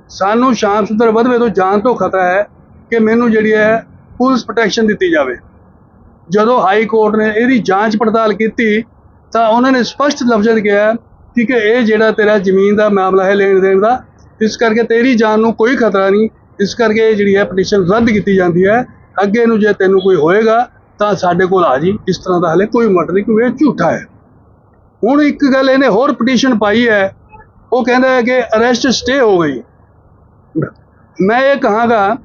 ਸਾਨੂੰ ਸ਼ਾਮ ਸੁੰਦਰ ਵਧਵੇ ਤੋਂ ਜਾਨ ਤੋਂ ਖਤਰਾ ਹੈ ਕਿ ਮੈਨੂੰ ਜਿਹੜੀ ਹੈ ਪੁਲਿਸ ਪ੍ਰੋਟੈਕਸ਼ਨ ਦਿੱਤੀ ਜਾਵੇ। ਜਦੋਂ ਹਾਈ ਕੋਰਟ ਨੇ ਇਹਦੀ ਜਾਂਚ ਪੜਤਾਲ ਕੀਤੀ, ਤਾਂ ਉਹਨਾਂ ਨੇ ਸਪਸ਼ਟ ਲਫ਼ਜ਼ਾਂ 'ਚ ਕਿਹਾ ਕਿ ਕਿ ਇਹ ਜਿਹੜਾ ਤੇਰਾ ਜ਼ਮੀਨ ਦਾ ਮਾਮਲਾ ਹੈ ਲੈਣ ਦੇਣ ਦਾ, ਇਸ ਕਰਕੇ ਤੇਰੀ ਜਾਨ ਨੂੰ ਕੋਈ ਖਤਰਾ ਨਹੀਂ, ਇਸ ਕਰਕੇ ਇਹ ਜਿਹੜੀ ਹੈ ਪਟੀਸ਼ਨ ਰੱਦ ਕੀਤੀ ਜਾਂਦੀ ਹੈ। ਅੱਗੇ ਨੂੰ ਜੇ ਤੈਨੂੰ ਕੋਈ ਹੋਏਗਾ ਤਾਂ ਸਾਡੇ ਕੋਲ ਆ ਜੀ। ਇਸ ਤਰ੍ਹਾਂ ਦਾ ਹਲੇ ਕੋਈ ਮਟ ਨਹੀਂ ਕਿਉਂਕਿ ਇਹ ਝੂਠਾ ਹੈ। ਹੁਣ ਇੱਕ ਗੱਲ ਇਹਨੇ ਹੋਰ ਪਟੀਸ਼ਨ ਪਾਈ ਹੈ। ਉਹ ਕਹਿੰਦਾ ਹੈ ਕਿ ਅਰੈਸਟ ਸਟੇ ਹੋ ਗਈ। ਮੈਂ ਇਹ ਕਹਾਂਗਾ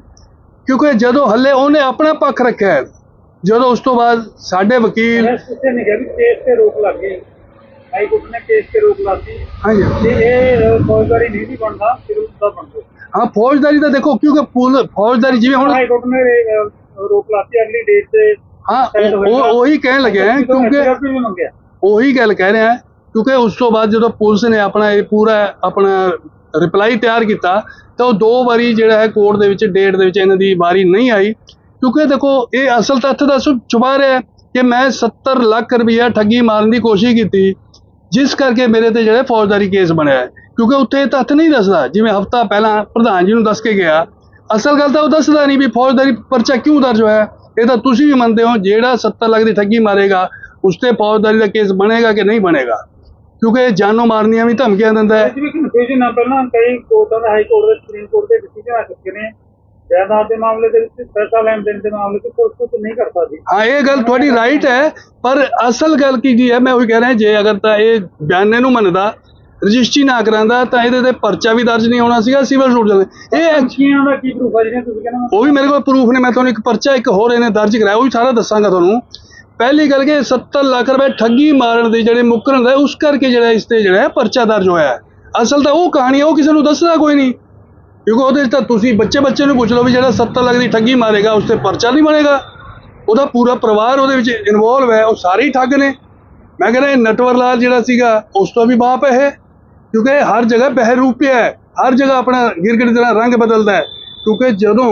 ਕਿਉਂਕਿ ਜਦੋਂ ਹੱਲੇ ਉਹਨੇ ਆਪਣਾ ਪੱਖ ਰੱਖਿਆ ਜਦੋਂ ਉਸ ਤੋਂ ਬਾਅਦ ਸਾਡੇ ਵਕੀਲ ਕਿਸੇ ਨੇ ਕਿਹਾ ਵੀ ਕੇਸ ਤੇ ਰੋਕ ਲੱਗ ਗਈ। ਹਾਈ ਕੋਰਟ ਨੇ ਕੇਸ ਤੇ ਰੋਕ ਲਾਤੀ। ਹਾਂਜੀ। ਤੇ ਇਹ ਫੌਜਦਾਰੀ ਨਹੀਂ ਸੀ ਬਣਦਾ ਫਿਰ ਉਸ ਦਾ ਬਣ ਗਿਆ ਹਾਂ ਫੌਜਦਾਰੀ ਤਾਂ ਦੇਖੋ ਕਿਉਂਕਿ ਫੌਜਦਾਰੀ ਜਿਵੇਂ ਹੁਣ ਹਾਈ ਕੋਰਟ ਨੇ ਰੋਕ ਲਾਤੀ। ਅਗਲੀ ਡੇਟ ਤੇ ਹਾਂ ਉਹ-। ਉਹ ਕਹਿਣ ਲੱਗਿਆ ਹੈ ਕਿਉਂਕਿ ਉਹੀ ਗੱਲ ਕਹਿ ਰਿਹਾ ਕਿਉਂਕਿ ਉਸ ਤੋਂ ਬਾਅਦ ਜਦੋਂ ਪੁਲਿਸ ਨੇ ਆਪਣਾ ਇਹ ਪੂਰਾ ਆਪਣਾ ਰਿਪਲਾਈ ਤਿਆਰ ਕੀਤਾ ਤਾਂ ਉਹ ਦੋ ਵਾਰੀ ਜਿਹੜਾ ਹੈ ਕੋਰਟ ਦੇ ਵਿੱਚ ਡੇਟ ਦੇ ਵਿੱਚ ਇਹਨਾਂ ਦੀ ਵਾਰੀ ਨਹੀਂ ਆਈ ਕਿਉਂਕਿ ਦੇਖੋ ਇਹ ਅਸਲ ਤੱਥ ਦਾ ਸੁ- ਛੁਪਾ ਰਿਹਾ ਕਿ ਮੈਂ 70 ਲੱਖ ਰੁਪਇਆ ਠੱਗੀ ਮਾਰਨ ਦੀ ਕੋਸ਼ਿਸ਼ ਕੀਤੀ ਜਿਸ ਕਰਕੇ ਮੇਰੇ ਤੇ ਜਿਹੜਾ ਫੌਜਦਾਰੀ ਕੇਸ ਬਣਿਆ ਹੈ ਕਿਉਂਕਿ ਉੱਥੇ ਇਹ ਤੱਥ ਨਹੀਂ ਦੱਸਦਾ ਜਿਵੇਂ ਹਫਤਾ ਪਹਿਲਾਂ ਪ੍ਰਧਾਨ ਜੀ ਨੂੰ ਦੱਸ ਕੇ ਗਿਆ ਅਸਲ ਗੱਲ ਤਾਂ ਉਹ ਦੱਸਦਾ ਨਹੀਂ ਵੀ ਫੌਜਦਾਰੀ ਪਰਚਾ ਕਿਉਂ ਦਰਜ ਹੋਇਆ। ਇਹ ਤਾਂ ਤੁਸੀਂ ਵੀ ਮੰਨਦੇ ਹੋ ਜਿਹੜਾ 70 ਲੱਖ ਦੀ ਠੱਗੀ ਮਾਰੇਗਾ ਉਸ ਤੇ ਫੌਜਦਾਰੀ ਦਾ ਕੇਸ ਬਣੇਗਾ ਕਿ ਨਹੀਂ ਬਣੇਗਾ? ਕਿਉਂਕਿ ਇਹ ਜਾਨੋਂ ਮਾਰਨੀਆਂ ਵੀ ਧਮਕੀਆਂ ਦਿੰਦਾ ਹੈ। ਪਹਿਲਾਂ ਕਈ ਕੋਰਟਾਂ ਦਾ ਹਾਈ ਕੋਰਟ ਦੇ ਸੁਪਰੀਮ ਕੋਰਟ ਦੇ ਡਿਸੀਜਨ ਆ ਚੁੱਕੇ ਨੇ। ਜਾਇਦਾਦ ਦੇ ਮਾਮਲੇ ਦੇ ਵਿੱਚ ਪੈਸਾ ਲੈਣ ਦੇਣ ਦੇ ਮਾਮਲੇ 'ਚ ਕੁਝ ਨਹੀਂ ਕਰ ਸਕਦੀ ਹਾਂ ਇਹ ਗੱਲ ਤੁਹਾਡੀ ਰਾਈਟ ਹੈ ਪਰ ਅਸਲ ਗੱਲ ਕੀ ਕੀ ਹੈ? ਮੈਂ ਉਹੀ ਕਹਿ ਰਿਹਾ ਜੇ ਅਗਰ ਤਾਂ ਇਹ ਬਿਆਨੇ ਨੂੰ ਮੰਨਦਾ ਰਜਿਸਟਰੀ ਨਾ ਕਰਾਂਦਾ ਤਾਂ ਇਹਦੇ ਤੇ ਪਰਚਾ ਵੀ ਦਰਜ ਨਹੀਂ ਹੋਣਾ ਸੀਗਾ ਸਿਵਲ ਸੂਟ ਚੱਲਦੇ ਇਹ ਐਕ- ਪੰਛੀਆਂ ਦਾ ਕੀ ਪ੍ਰੂਫ ਆ ਜਿਹੜੀਆਂ ਤੁਸੀਂ ਕਹਿੰਦੇ ਉਹ ਵੀ ਮੇਰੇ ਕੋਲ ਪ੍ਰੂਫ ਨੇ ਮੈਂ ਤੁਹਾਨੂੰ ਇੱਕ ਪਰਚਾ ਇੱਕ ਹੋਰ ਇਹਨੇ ਦਰਜ ਕਰਾਇਆ ਉਹ ਵੀ ਸਾਰਾ ਦੱਸਾਂਗਾ ਤੁਹਾਨੂੰ। ਪਹਿਲੀ ਗੱਲ ਕਿ 70 ਲੱਖ ਰੁਪਏ ਠੱਗੀ ਮਾਰਨ ਦੇ ਜਿਹੜੇ ਮੁਕਰਨ ਦਾ ਉਸ ਕਰਕੇ ਜਿਹੜਾ ਇਸ ਤੇ ਜਿਹੜਾ ਹੈ ਪਰਚਾ ਦਰਜ ਹੋਇਆ ਹੈ। ਅਸਲ ਤਾਂ ਉਹ ਕਹਾਣੀ ਹੈ, ਉਹ ਕਿਸੇ ਨੂੰ ਦੱਸਦਾ ਕੋਈ ਨਹੀਂ। ਕਿਉਂਕਿ ਉਹਦੇ ਤਾਂ ਤੁਸੀਂ ਬੱਚੇ ਬੱਚੇ ਨੂੰ ਪੁੱਛ ਲਓ ਵੀ ਜਿਹੜਾ 70 ਲੱਖ ਦੀ ਠੱਗੀ ਮਾਰੇਗਾ ਉਸ ਤੇ ਪਰਚਾ ਨਹੀਂ ਬਣੇਗਾ। ਉਹਦਾ ਪੂਰਾ ਪਰਿਵਾਰ ਉਹਦੇ ਵਿੱਚ ਇਨਵੋਲਵ ਹੈ ਉਹ ਸਾਰੇ ਹੀ ਠੱਗ ਨੇ। ਮੈਂ ਕਹਿੰਦਾ ਇਹ ਨਟਵਰ ਲਾਲ ਜਿਹੜਾ ਸੀਗਾ ਉਸ ਤੋਂ ਵੀ ਬਾਪ ਹੈ ਇਹ। ਕਿਉਂਕਿ ਹਰ ਜਗ੍ਹਾ ਬਹਿਰੂਪਿਆ ਹੈ, ਹਰ ਜਗ੍ਹਾ ਆਪਣਾ ਗਿਰਗਿਟ ਜਿਹੜਾ ਰੰਗ ਬਦਲਦਾ ਹੈ, ਕਿਉਂਕਿ ਜਦੋਂ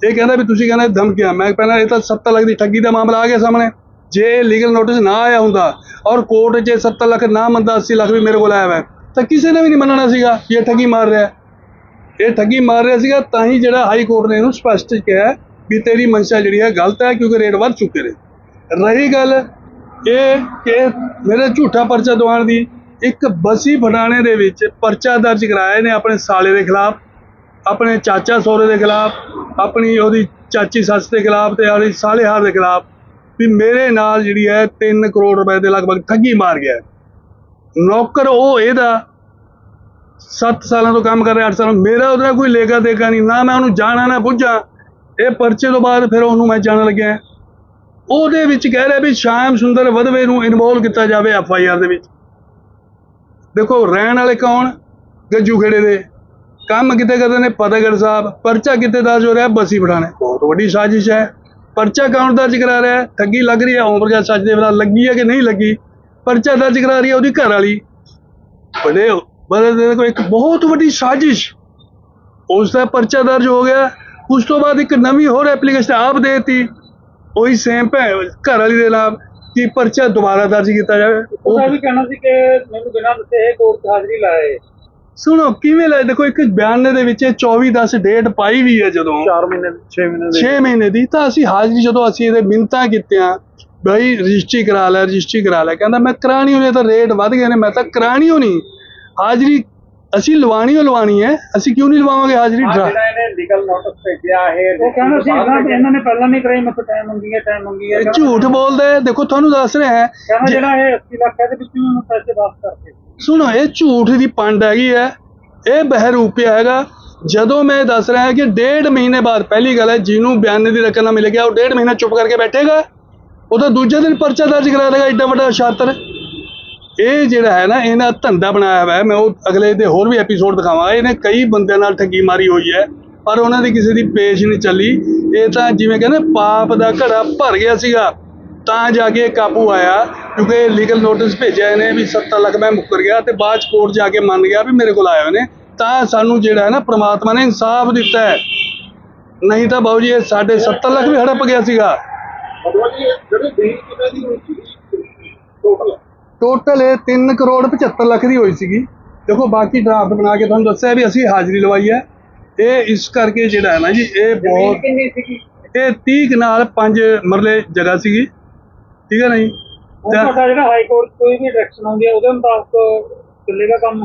ਇਹ ਕਹਿੰਦਾ ਵੀ ਤੁਸੀਂ ਕਹਿੰਦੇ ਧਮਕੀਆਂ, ਮੈਂ ਪਹਿਲਾਂ ਇਹ ਤਾਂ 70 ਲੱਖ ਦੀ ਠੱਗੀ ਦਾ ਮਾਮਲਾ ਆ ਗਿਆ ਸਾਹਮਣੇ, ਜੇ ਲੀਗਲ ਨੋਟਿਸ ਨਾ ਆਇਆ ਹੁੰਦਾ ਔਰ ਕੋਰਟ 'ਚ 70 ਲੱਖ ਨਾ ਮੰਨਦਾ 80 ਲੱਖ ਵੀ ਮੇਰੇ ਕੋਲ ਆਇਆ ਹੋਇਆ, ਤਾਂ ਕਿਸੇ ਨੇ ਵੀ ਨਹੀਂ ਮੰਨਣਾ ਸੀਗਾ ਕਿ ਇਹ ਠੱਗੀ ਮਾਰ ਰਿਹਾ ਇਹ ਠੱਗੀ ਮਾਰ ਰਿਹਾ ਸੀਗਾ, ਤਾਂ ਹੀ ਜਿਹੜਾ ਹਾਈ ਕੋਰਟ ਨੇ ਇਹਨੂੰ ਸਪਸ਼ਟ ਕਿਹਾ ਵੀ ਤੇਰੀ ਮਨਸ਼ਾ ਜਿਹੜੀ ਹੈ ਗਲਤ ਹੈ, ਕਿਉਂਕਿ ਰੇਟ ਵੱਧ ਚੁੱਕੇ ਨੇ। ਰਹੀ ਗੱਲ ਇਹ ਕਿ ਮੇਰੇ ਝੂਠਾ ਪਰਚਾ ਦਵਾਉਣ ਦੀ ਇੱਕ ਬਸੀ ਫਡਾਣੇ ਦੇ ਵਿੱਚ ਪਰਚਾ ਦਰਜ ਕਰਾਇਆ ਨੇ ਆਪਣੇ ਸਾਲੇ ਦੇ ਖਿਲਾਫ, ਆਪਣੇ ਚਾਚਾ ਸਹੁਰੇ ਦੇ ਖਿਲਾਫ, ਆਪਣੀ ਉਹਦੀ ਚਾਚੀ ਸੱਸ ਦੇ ਖਿਲਾਫ ਤੇ ਉਹਦੀ ਸਾਲੇਹਾਰ ਦੇ ਖਿਲਾਫ ਵੀ ਮੇਰੇ ਨਾਲ ਜਿਹੜੀ ਹੈ 3 ਕਰੋੜ ਰੁਪਏ ਦੇ ਲਗਭਗ ਠੱਗੀ ਮਾਰ ਗਿਆ ਨੌਕਰ ਉਹ ਇਹਦਾ 7 ਸਾਲਾਂ ਤੋਂ ਕੰਮ ਕਰ ਰਿਹਾ 8 ਸਾਲਾਂ ਮੇਰਾ ਉਹਦਾ ਕੋਈ ਲੇਗਾ ਦੇਗਾ ਨਹੀਂ, ਨਾ ਮੈਂ ਉਹਨੂੰ ਜਾਣਾ, ਨਾ ਬੁੱਝਾਂ ਇਹ ਪਰਚੇ ਤੋਂ ਬਾਅਦ ਫਿਰ ਉਹਨੂੰ ਮੈਂ ਜਾਣ ਲੱਗਿਆ ਉਹਦੇ ਵਿੱਚ ਕਹਿ ਰਿਹਾ ਵੀ ਸ਼ਾਮ ਸੁੰਦਰ ਵਧਵੇ ਨੂੰ ਇਨਵੋਲਵ ਕੀਤਾ ਜਾਵੇ ਐਫ ਆਈ ਆਰ ਦੇ ਵਿੱਚ। ਦੇਖੋ ਰਹਿਣ ਵਾਲੇ ਕੌਣ? ਗੱਜੂ ਖੇੜੇ ਦੇ। ਕੰਮ ਕਿਤੇ ਕਰਦੇ ਨੇ? ਫਤਿਹਗੜ੍ਹ ਸਾਹਿਬ। ਪਰਚਾ ਕਿਤੇ ਦਰਜ ਹੋ ਰਿਹਾ? ਬਸੀ ਬੜਾਣੇ ਬਹੁਤ ਵੱਡੀ ਸਾਜ਼ਿਸ਼ ਹੈ। ਪਰਚਾ ਕੌਣ ਦਰਜ ਕਰਾ ਰਿਹਾ ਠੱਗੀ ਲੱਗ ਰਹੀ ਹੈ। ਓਮ ਪ੍ਰਕਾਸ਼ ਸੱਚ ਦੇ ਨਾਲ ਲੱਗੀ ਹੈ ਕਿ ਨਹੀਂ ਲੱਗੀ? ਪਰਚਾ ਦਰਜ ਕਰਾ ਰਹੀ ਹੈ ਉਹਦੀ ਘਰ ਵਾਲੀ। ਬੜੇ ਬੜੇ ਦੇ ਕੋਈ ਇੱਕ ਬਹੁਤ ਵੱਡੀ ਸਾਜ਼ਿਸ਼। ਉਸ ਦਾ ਪਰਚਾ ਦਰਜ ਹੋ ਗਿਆ। ਉਸ ਤੋਂ ਬਾਅਦ ਇੱਕ ਨਵੀਂ ਹੋਰ ਐਪਲੀਕੇਸ਼ਨ ਆਪ ਦੇਤੀ। ਉਹੀ ਸੇਮ ਭੈ ਘਰ ਵਾਲੀ ਦੇ ਨਾਲ ਕਿ ਪਰਚਾ ਦੁਬਾਰਾ ਦਰਜ ਕੀਤਾ ਜਾਵੇ? ਉਹ ਵੀ ਕਹਿਣਾ ਸੀ ਕਿ ਮੈਨੂੰ ਬਿਨਾਂ ਦੱਸੇ ਇਹ ਕੋਰਟ ਹਾਜ਼ਰੀ ਲਾਏ। ਸੁਣੋ ਕਿਵੇਂ ਲੈ ਦੇਖੋ ਇੱਕ ਬਿਆਨ ਦੇ ਵਿੱਚ 24 10 ਡੇਟ ਪਾਈ ਵੀ ਹੈ ਜਦੋਂ। 4 ਮਹੀਨੇ 6 ਮਹੀਨੇ 6 ਮਹੀਨੇ ਦੀ। ਤਾਂ ਅਸੀਂ ਹਾਜ਼ਰੀ ਜਦੋਂ ਅਸੀਂ ਇਹਦੇ ਮਿੰਤਾਂ ਕੀਤੀਆਂ ਬਈ ਰਜਿਸਟਰੀ ਕਰਾ ਲੈ ਰਜਿਸਟਰੀ ਕਰਾ ਲੈ ਕਹਿੰਦਾ ਮੈਂ ਕਰਾਣੀ ਹੋਣੀ ਤਾਂ ਰੇਟ ਵੱਧ ਗਏ ਨੇ ਮੈਂ ਤਾਂ ਕਰਾਣੀ ਹੋਣੀ। ਹਾਜ਼ਰੀ ਅਸੀਂ ਲਵਾਣੀ ਓ ਲਵਾਣੀ ਹੈ। ਅਸੀਂ ਕਿਉਂ ਨਹੀਂ ਲਵਾਵਾਂਗੇ ਹਾਜ਼ਰੀ ਡਰਾ ਇਹਨੇ ਲੀਗਲ ਨੋਟਿਸ ਭੇਜਿਆ ਇਹ ਉਹ ਕਹਿੰਦਾ ਸੀ ਇਹਨਾਂ ਇਹਨਾਂ ਨੇ ਪਹਿਲਾਂ ਨਹੀਂ ਕਰਾਈ ਮੈਂ ਟਾਈਮ ਮੰਗੀ ਹੈ ਟਾਈਮ ਮੰਗੀ ਹੈ। ਇਹ ਝੂਠ ਬੋਲਦਾ ਹੈ। ਦੇਖੋ ਤੁਹਾਨੂੰ ਦੱਸ ਰਿਹਾ ਹੈ ਕਹਿੰਦਾ ਜਿਹੜਾ ਇਹ 80 ਲੱਖ ਹੈ ਤੇ ਵਿੱਚ ਪੈਸੇ ਵਾਪਸ ਕਰਕੇ ਸੁਣੋ ਇਹ ਝੂਠ ਦੀ ਪੰਡ ਹੈਗੀ ਹੈ। ਇਹ ਬਹਿਰੂਪਿਆ ਹੈਗਾ। ਜਦੋਂ ਮੈਂ ਦੱਸ ਰਿਹਾ ਕਿ ਡੇਢ ਮਹੀਨੇ ਬਾਅਦ ਪਹਿਲੀ ਗੱਲ ਹੈ ਜਿਹਨੂੰ ਬਿਆਨੇ ਦੀ ਰਕਮ ਨਾ ਮਿਲ ਗਿਆ ਉਹ ਡੇਢ ਮਹੀਨਾ ਚੁੱਪ ਕਰਕੇ ਬੈਠੇਗਾ। ਉਹ ਤਾਂ ਦੂਜੇ ਦਿਨ ਪਰਚਾ ਦਰਜ ਕਰਾ ਦੇਗਾ ਐਡਾ ਵੱਡਾ ਸ਼ਾਤਰ ਇਹ ਜਿਹੜਾ ਹੈ ਨਾ, ਇਹਨਾਂ ਧੰਦਾ ਬਣਾਇਆ ਹੋਇਆ ਹੈ। ਮੈਂ ਉਹ ਅਗਲੇ ਦੇ ਹੋਰ ਵੀ ਐਪੀਸੋਡ ਦਿਖਾਵਾਂਗਾ। ਇਹਨੇ ਕਈ ਬੰਦਿਆਂ ਨਾਲ ਠੱਗੀ ਮਾਰੀ ਹੋਈ ਹੈ, ਪਰ ਉਹਨਾਂ ਦੀ ਕਿਸੇ ਦੀ ਪੇਸ਼ ਨਹੀਂ ਚੱਲੀ। ਇਹ ਤਾਂ ਜਿਵੇਂ ਕਹਿੰਦੇ ਪਾਪ ਦਾ ਘੜਾ ਭਰ ਗਿਆ ਸੀਗਾ, ਤਾਂ ਜਾ ਕੇ ਇਹ ਕਾਬੂ ਆਇਆ, ਕਿਉਂਕਿ ਲੀਗਲ ਨੋਟਿਸ ਭੇਜਿਆ ਇਹਨੇ ਵੀ 70 ਲੱਖ ਮੈਂ ਮੁੱਕਰ ਗਿਆ ਤੇ ਬਾਅਦ ਚ ਕੋਰਟ ਜਾ ਕੇ ਮੰਨ ਗਿਆ ਵੀ ਮੇਰੇ ਕੋਲ ਆਇਆ ਨੇ। ਤਾਂ ਸਾਨੂੰ ਜਿਹੜਾ ਹੈ ਨਾ, ਪ੍ਰਮਾਤਮਾ ਨੇ ਇਨਸਾਫ ਦਿੱਤਾ ਹੈ। ਨਹੀਂ ਤਾਂ ਬਾਊ ਜੀ, ਇਹ ਸਾਡੇ 70 ਲੱਖ ਵੀ ਹੜਪ ਗਿਆ ਸੀਗਾ। ਮਤਲਬ ਕਿ ਜਿਹੜੇ ਦੇਣ ਕਿੰਨੇ ਦੀ ਹੋਈ ਸੀ? ਟੋਟਲ ਟੋਟਲ ਇਹ 3 ਕਰੋੜ 75 ਲੱਖ ਦੀ ਹੋਈ ਸੀਗੀ। ਦੇਖੋ ਬਾਕੀ ਡਰਾਫਟ ਬਣਾ ਕੇ ਤੁਹਾਨੂੰ ਦੱਸਿਆ ਵੀ ਅਸੀਂ ਹਾਜ਼ਰੀ ਲਵਾਈ ਹੈ। ਇਹ ਇਸ ਕਰਕੇ ਜਿਹੜਾ ਹੈ ਨਾ ਜੀ ਇਹ ਬਹੁਤ ਇਹ 30 ਕਨਾਲ 5 ਮਰਲੇ ਜਗ੍ਹਾ ਸੀਗੀ। ਠੀਕ ਹੈ ਨਾ ਜੀ? ਜਿਹੜਾ ਹਾਈ ਕੋਰਟ ਕੋਈ ਵੀ ਡਾਇਰੈਕਸ਼ਨ ਆਉਂਦੀ ਹੈ ਉਹਦੇ ਮੁਤਾਬਕ ਚੱਲੇਗਾ ਕੰਮ।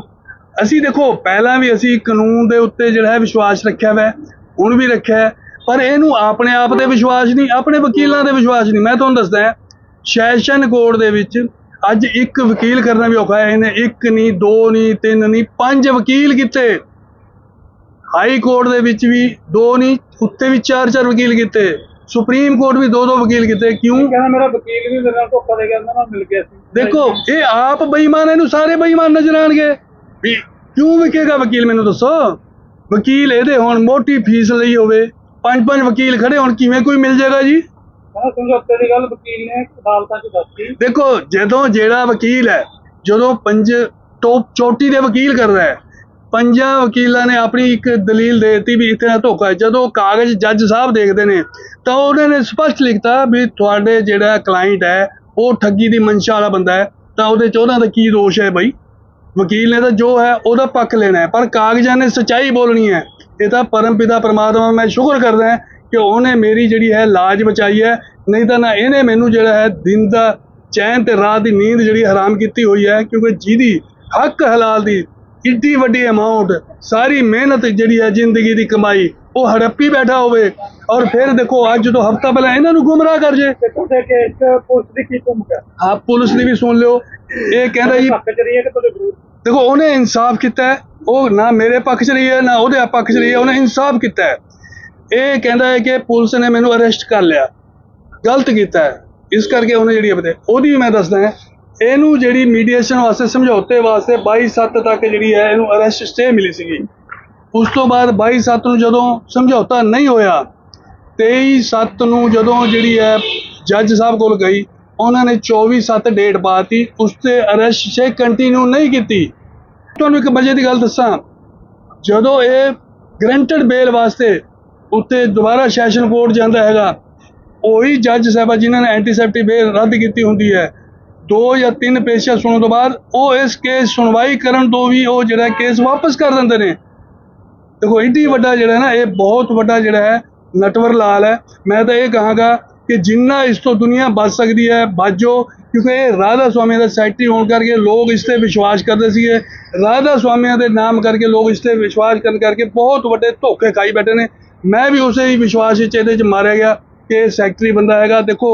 ਅਸੀਂ ਦੇਖੋ ਪਹਿਲਾਂ ਵੀ ਅਸੀਂ ਕਾਨੂੰਨ ਦੇ ਉੱਤੇ ਜਿਹੜਾ ਹੈ ਵਿਸ਼ਵਾਸ ਰੱਖਿਆ ਹੋਇਆ ਹੁਣ ਵੀ ਰੱਖਿਆ ਹੈ, ਪਰ ਇਹਨੂੰ ਆਪਣੇ ਆਪ ਤੇ ਵਿਸ਼ਵਾਸ ਨਹੀਂ ਆਪਣੇ ਵਕੀਲਾਂ ਤੇ ਵਿਸ਼ਵਾਸ ਨਹੀਂ। ਮੈਂ ਤੁਹਾਨੂੰ ਦੱਸਦਾ ਹਾਂ ਸੈਸ਼ਨ ਕੋਰਟ ਦੇ ਵਿੱਚ ਅੱਜ ਇੱਕ ਵਕੀਲ ਕਰਨਾ ਵੀ ਔਖਾ ਹੈ ਇਹਨੇ ਇੱਕ ਨਹੀਂ ਦੋ ਨਹੀਂ ਤਿੰਨ ਨਹੀਂ ਪੰਜ ਵਕੀਲ ਕੀਤੇ। ਹਾਈ ਕੋਰਟ ਦੇ ਵਿੱਚ ਵੀ ਦੋ ਨਹੀਂ ਉੱਤੇ ਵੀ ਚਾਰ ਚਾਰ ਵਕੀਲ ਕੀਤੇ। ਸੁਪਰੀਮ ਕੋਰਟ ਵੀ ਦੋ ਦੋ ਵਕੀਲ ਕੀਤੇ ਕਿਉਂ? ਕਹਿੰਦਾ ਮੇਰਾ ਵਕੀਲ ਵੀ ਮੇਰੇ ਨਾਲ ਧੋਖਾ ਦੇ ਗਿਆ ਉਹਨਾਂ ਨਾਲ ਮਿਲ ਗਿਆ ਸੀ। ਦੇਖੋ ਇਹ ਆਪ ਬੇਈਮਾਨ ਇਹਨੂੰ ਸਾਰੇ ਬੇਈਮਾਨ ਨਜ਼ਰ ਆਣਗੇ ਵੀ ਕਿਉਂ ਵਿਕੇਗਾ ਵਕੀਲ ਮੈਨੂੰ ਦੱਸੋ? ਵਕੀਲ ਇਹਦੇ ਹੁਣ ਮੋਟੀ ਫੀਸ ਲਈ ਹੋਵੇ। ਪੰਜ ਪੰਜ ਵਕੀਲ ਖੜੇ ਹੁਣ ਕਿਵੇਂ ਕੋਈ ਮਿਲ ਜਾਏਗਾ ਜੀ? ਸਮਝੌਤੇ ਦੀ ਗੱਲ ਵਕੀਲ ਨੇ ਅਦਾਲਤਾਂ 'ਚ ਦੱਸੀ ਦੇਖੋ, ਜਦੋਂ ਜਿਹੜਾ ਵਕੀਲ ਹੈ, ਜਦੋਂ ਪੰਜ ਟੋਪ ਚੋਟੀ ਦੇ ਵਕੀਲ ਕਰਦਾ ਹੈ, ਪੰਜਾਂ ਵਕੀਲਾਂ ਨੇ ਆਪਣੀ ਇੱਕ ਦਲੀਲ ਦੇ ਦਿੱਤੀ ਵੀ ਇੱਥੇ ਨਾ ਧੋਖਾ ਹੈ। ਜਦੋਂ ਕਾਗਜ਼ ਜੱਜ ਸਾਹਿਬ ਦੇਖਦੇ ਨੇ, ਤਾਂ ਉਹਨਾਂ ਨੇ ਸਪਸ਼ਟ ਲਿਖਤਾ ਵੀ ਤੁਹਾਡੇ ਜਿਹੜਾ ਕਲਾਇੰਟ ਹੈ, ਉਹ ਠੱਗੀ ਦੀ ਮਨਸ਼ਾ ਵਾਲਾ ਬੰਦਾ ਹੈ, ਤਾਂ ਉਹਦੇ ਚ ਉਹਨਾਂ ਦਾ ਕੀ ਦੋਸ਼ ਹੈ ਬਈ? ਵਕੀਲ ਨੇ ਤਾਂ ਜੋ ਹੈ, ਉਹਦਾ ਪੱਖ ਲੈਣਾ ਹੈ। ਪਰ ਕਾਗਜ਼ਾਂ ਨੇ ਸੱਚਾਈ ਬੋਲਣੀ ਹੈ। ਇਹ ਤਾਂ ਪਰਮ ਪਿਤਾ ਪਰਮਾਤਮਾ, ਮੈਂ ਸ਼ੁਕਰ ਕਰਦਾ ਹਾਂ ਕਿ ਉਹਨੇ ਮੇਰੀ ਜਿਹੜੀ ਹੈ ਲਾਜ ਬਚਾਈ ਹੈ ਨਹੀਂ ਤਾਂ ਨਾ ਇਹਨੇ ਮੈਨੂੰ ਜਿਹੜਾ ਹੈ ਦਿਨ ਦਾ ਚੈਨ ਤੇ ਰਾਤ ਦੀ ਨੀਂਦ ਜਿਹੜੀ ਹਰਾਮ ਕੀਤੀ ਹੋਈ ਹੈ ਕਿਉਂਕਿ ਜਿਹਦੀ ਹੱਕ ਹਲਾਲ ਦੀ ਇੱਡੀ ਵੱਡੀ ਅਮਾਉਂਟ ਸਾਰੀ ਮਿਹਨਤ ਜਿਹੜੀ ਹੈ ਜ਼ਿੰਦਗੀ ਦੀ ਕਮਾਈ ਉਹ ਹੜੱਪੀ ਬੈਠਾ ਹੋਵੇ ਔਰ ਫਿਰ ਦੇਖੋ ਅੱਜ ਤੋਂ ਹਫਤਾ ਪਹਿਲਾਂ ਇਹਨਾਂ ਨੂੰ ਗੁੰਮਰਾਹ ਕਰ ਜੇ। ਪੁਲਿਸ ਦੀ ਕੀ ਭੂਮਿਕਾ? ਆਪ ਪੁਲਿਸ ਦੀ ਵੀ ਸੁਣ ਲਿਓ। ਇਹ ਕਹਿੰਦਾ ਜੀ ਹੱਕ ਚ ਰਹੀ ਹੈ ਕਿ ਤੁਹਾਡੇ ਵਿਰੋਧ? ਦੇਖੋ ਉਹਨੇ ਇਨਸਾਫ ਕੀਤਾ ਉਹ ਨਾ ਮੇਰੇ ਪੱਖ 'ਚ ਰਹੀ ਹੈ ਨਾ ਉਹਦੇ ਪੱਖ 'ਚ ਰਹੀ ਹੈ ਉਹਨੇ ਇਨਸਾਫ ਕੀਤਾ ਇਹ ਕਹਿੰਦਾ ਹੈ ਕਿ ਪੁਲਿਸ ਨੇ ਮੈਨੂੰ ਅਰੈਸਟ ਕਰ ਲਿਆ। ਗਲਤ ਕੀਤਾ ਹੈ। ਇਸ ਕਰਕੇ ਉਹਨੇ ਜਿਹੜੀ ਅਪਡੇ ਉਹਦੀ ਵੀ ਮੈਂ ਦੱਸਦਾ ਹਾਂ, ਇਹਨੂੰ ਜਿਹੜੀ ਮੀਡੀਏਸ਼ਨ ਵਾਸਤੇ, ਸਮਝੌਤੇ ਵਾਸਤੇ 22 7 ਤੱਕ ਜਿਹੜੀ ਹੈ, ਇਹਨੂੰ ਅਰੈਸਟ ਸਟੇ ਮਿਲੀ ਸੀਗੀ। ਉਸ ਤੋਂ ਬਾਅਦ 22 7 ਨੂੰ ਜਦੋਂ ਸਮਝੌਤਾ ਨਹੀਂ ਹੋਇਆ 23 7 ਨੂੰ ਜਦੋਂ ਜਿਹੜੀ ਹੈ ਜੱਜ ਸਾਹਿਬ ਕੋਲ ਗਈ, ਉਹਨਾਂ ਨੇ 24 7 ਡੇਟ ਪਾਤੀ ਉਸ ਤੇ ਅਰੈਸਟ ਸੇ ਕੰਟੀਨਿਊ ਨਹੀਂ ਕੀਤੀ। ਤੁਹਾਨੂੰ ਇੱਕ ਮਜ਼ੇ ਦੀ ਗੱਲ ਦੱਸਾਂ, ਜਦੋਂ ਇਹ ਗਰੰਟਡ ਬੇਲ ਵਾਸਤੇ ਉੱਤੇ ਦੁਬਾਰਾ ਸੈਸ਼ਨ ਕੋਰਟ ਜਾਂਦਾ ਹੈਗਾ। ਉਹੀ ਜੱਜ ਸਾਹਿਬਾ ਜਿਨ੍ਹਾਂ ਨੇ ਐਂਟੀਸੈਪਟੀ ਬੇਲ ਰੱਦ ਕੀਤੀ ਹੁੰਦੀ ਹੈ। ਦੋ ਜਾਂ ਤਿੰਨ ਪੇਸ਼ੀਆਂ ਸੁਣਨ ਤੋਂ ਬਾਅਦ ਉਹ ਇਸ ਕੇਸ ਸੁਣਵਾਈ ਕਰਨ ਤੋਂ ਵੀ ਉਹ ਜਿਹੜਾ ਕੇਸ ਵਾਪਸ ਕਰ ਦਿੰਦੇ ਨੇ। ਦੇਖੋ ਇੱਡੀ ਵੱਡਾ ਜਿਹੜਾ ਨਾ, ਇਹ ਬਹੁਤ ਵੱਡਾ ਜਿਹੜਾ ਹੈ, ਨਟਵਰ ਲਾਲ ਹੈ। ਮੈਂ ਤਾਂ ਇਹ ਕਹਾਂਗਾ ਕਿ ਜਿੰਨਾ ਇਸ ਤੋਂ ਦੁਨੀਆ ਬਚ ਸਕਦੀ ਹੈ, ਬਾਜੋ, ਕਿਉਂਕਿ ਇਹ ਰਾਧਾ ਸਵਾਮੀ ਦਾ ਸੈਕਟਰੀ ਹੋਣ ਕਰਕੇ ਲੋਕ ਇਸ ਤੇ ਵਿਸ਼ਵਾਸ ਕਰਦੇ ਸੀਗੇ। ਰਾਧਾ ਸਵਾਮੀਆਂ ਦੇ ਨਾਮ ਕਰਕੇ ਲੋਕ ਇਸ ਤੇ ਵਿਸ਼ਵਾਸ ਕਰਨ ਕਰਕੇ ਬਹੁਤ ਵੱਡੇ ਧੋਖੇ ਖਾਈ ਬੈਠੇ ਨੇ। ਮੈਂ ਵੀ ਉਸੇ ਹੀ ਵਿਸ਼ਵਾਸ ਵਿੱਚ ਇਹਦੇ 'ਚ ਮਾਰਿਆ ਗਿਆ ਕਿ ਸੈਕਟਰੀ ਬੰਦਾ ਹੈਗਾ। ਦੇਖੋ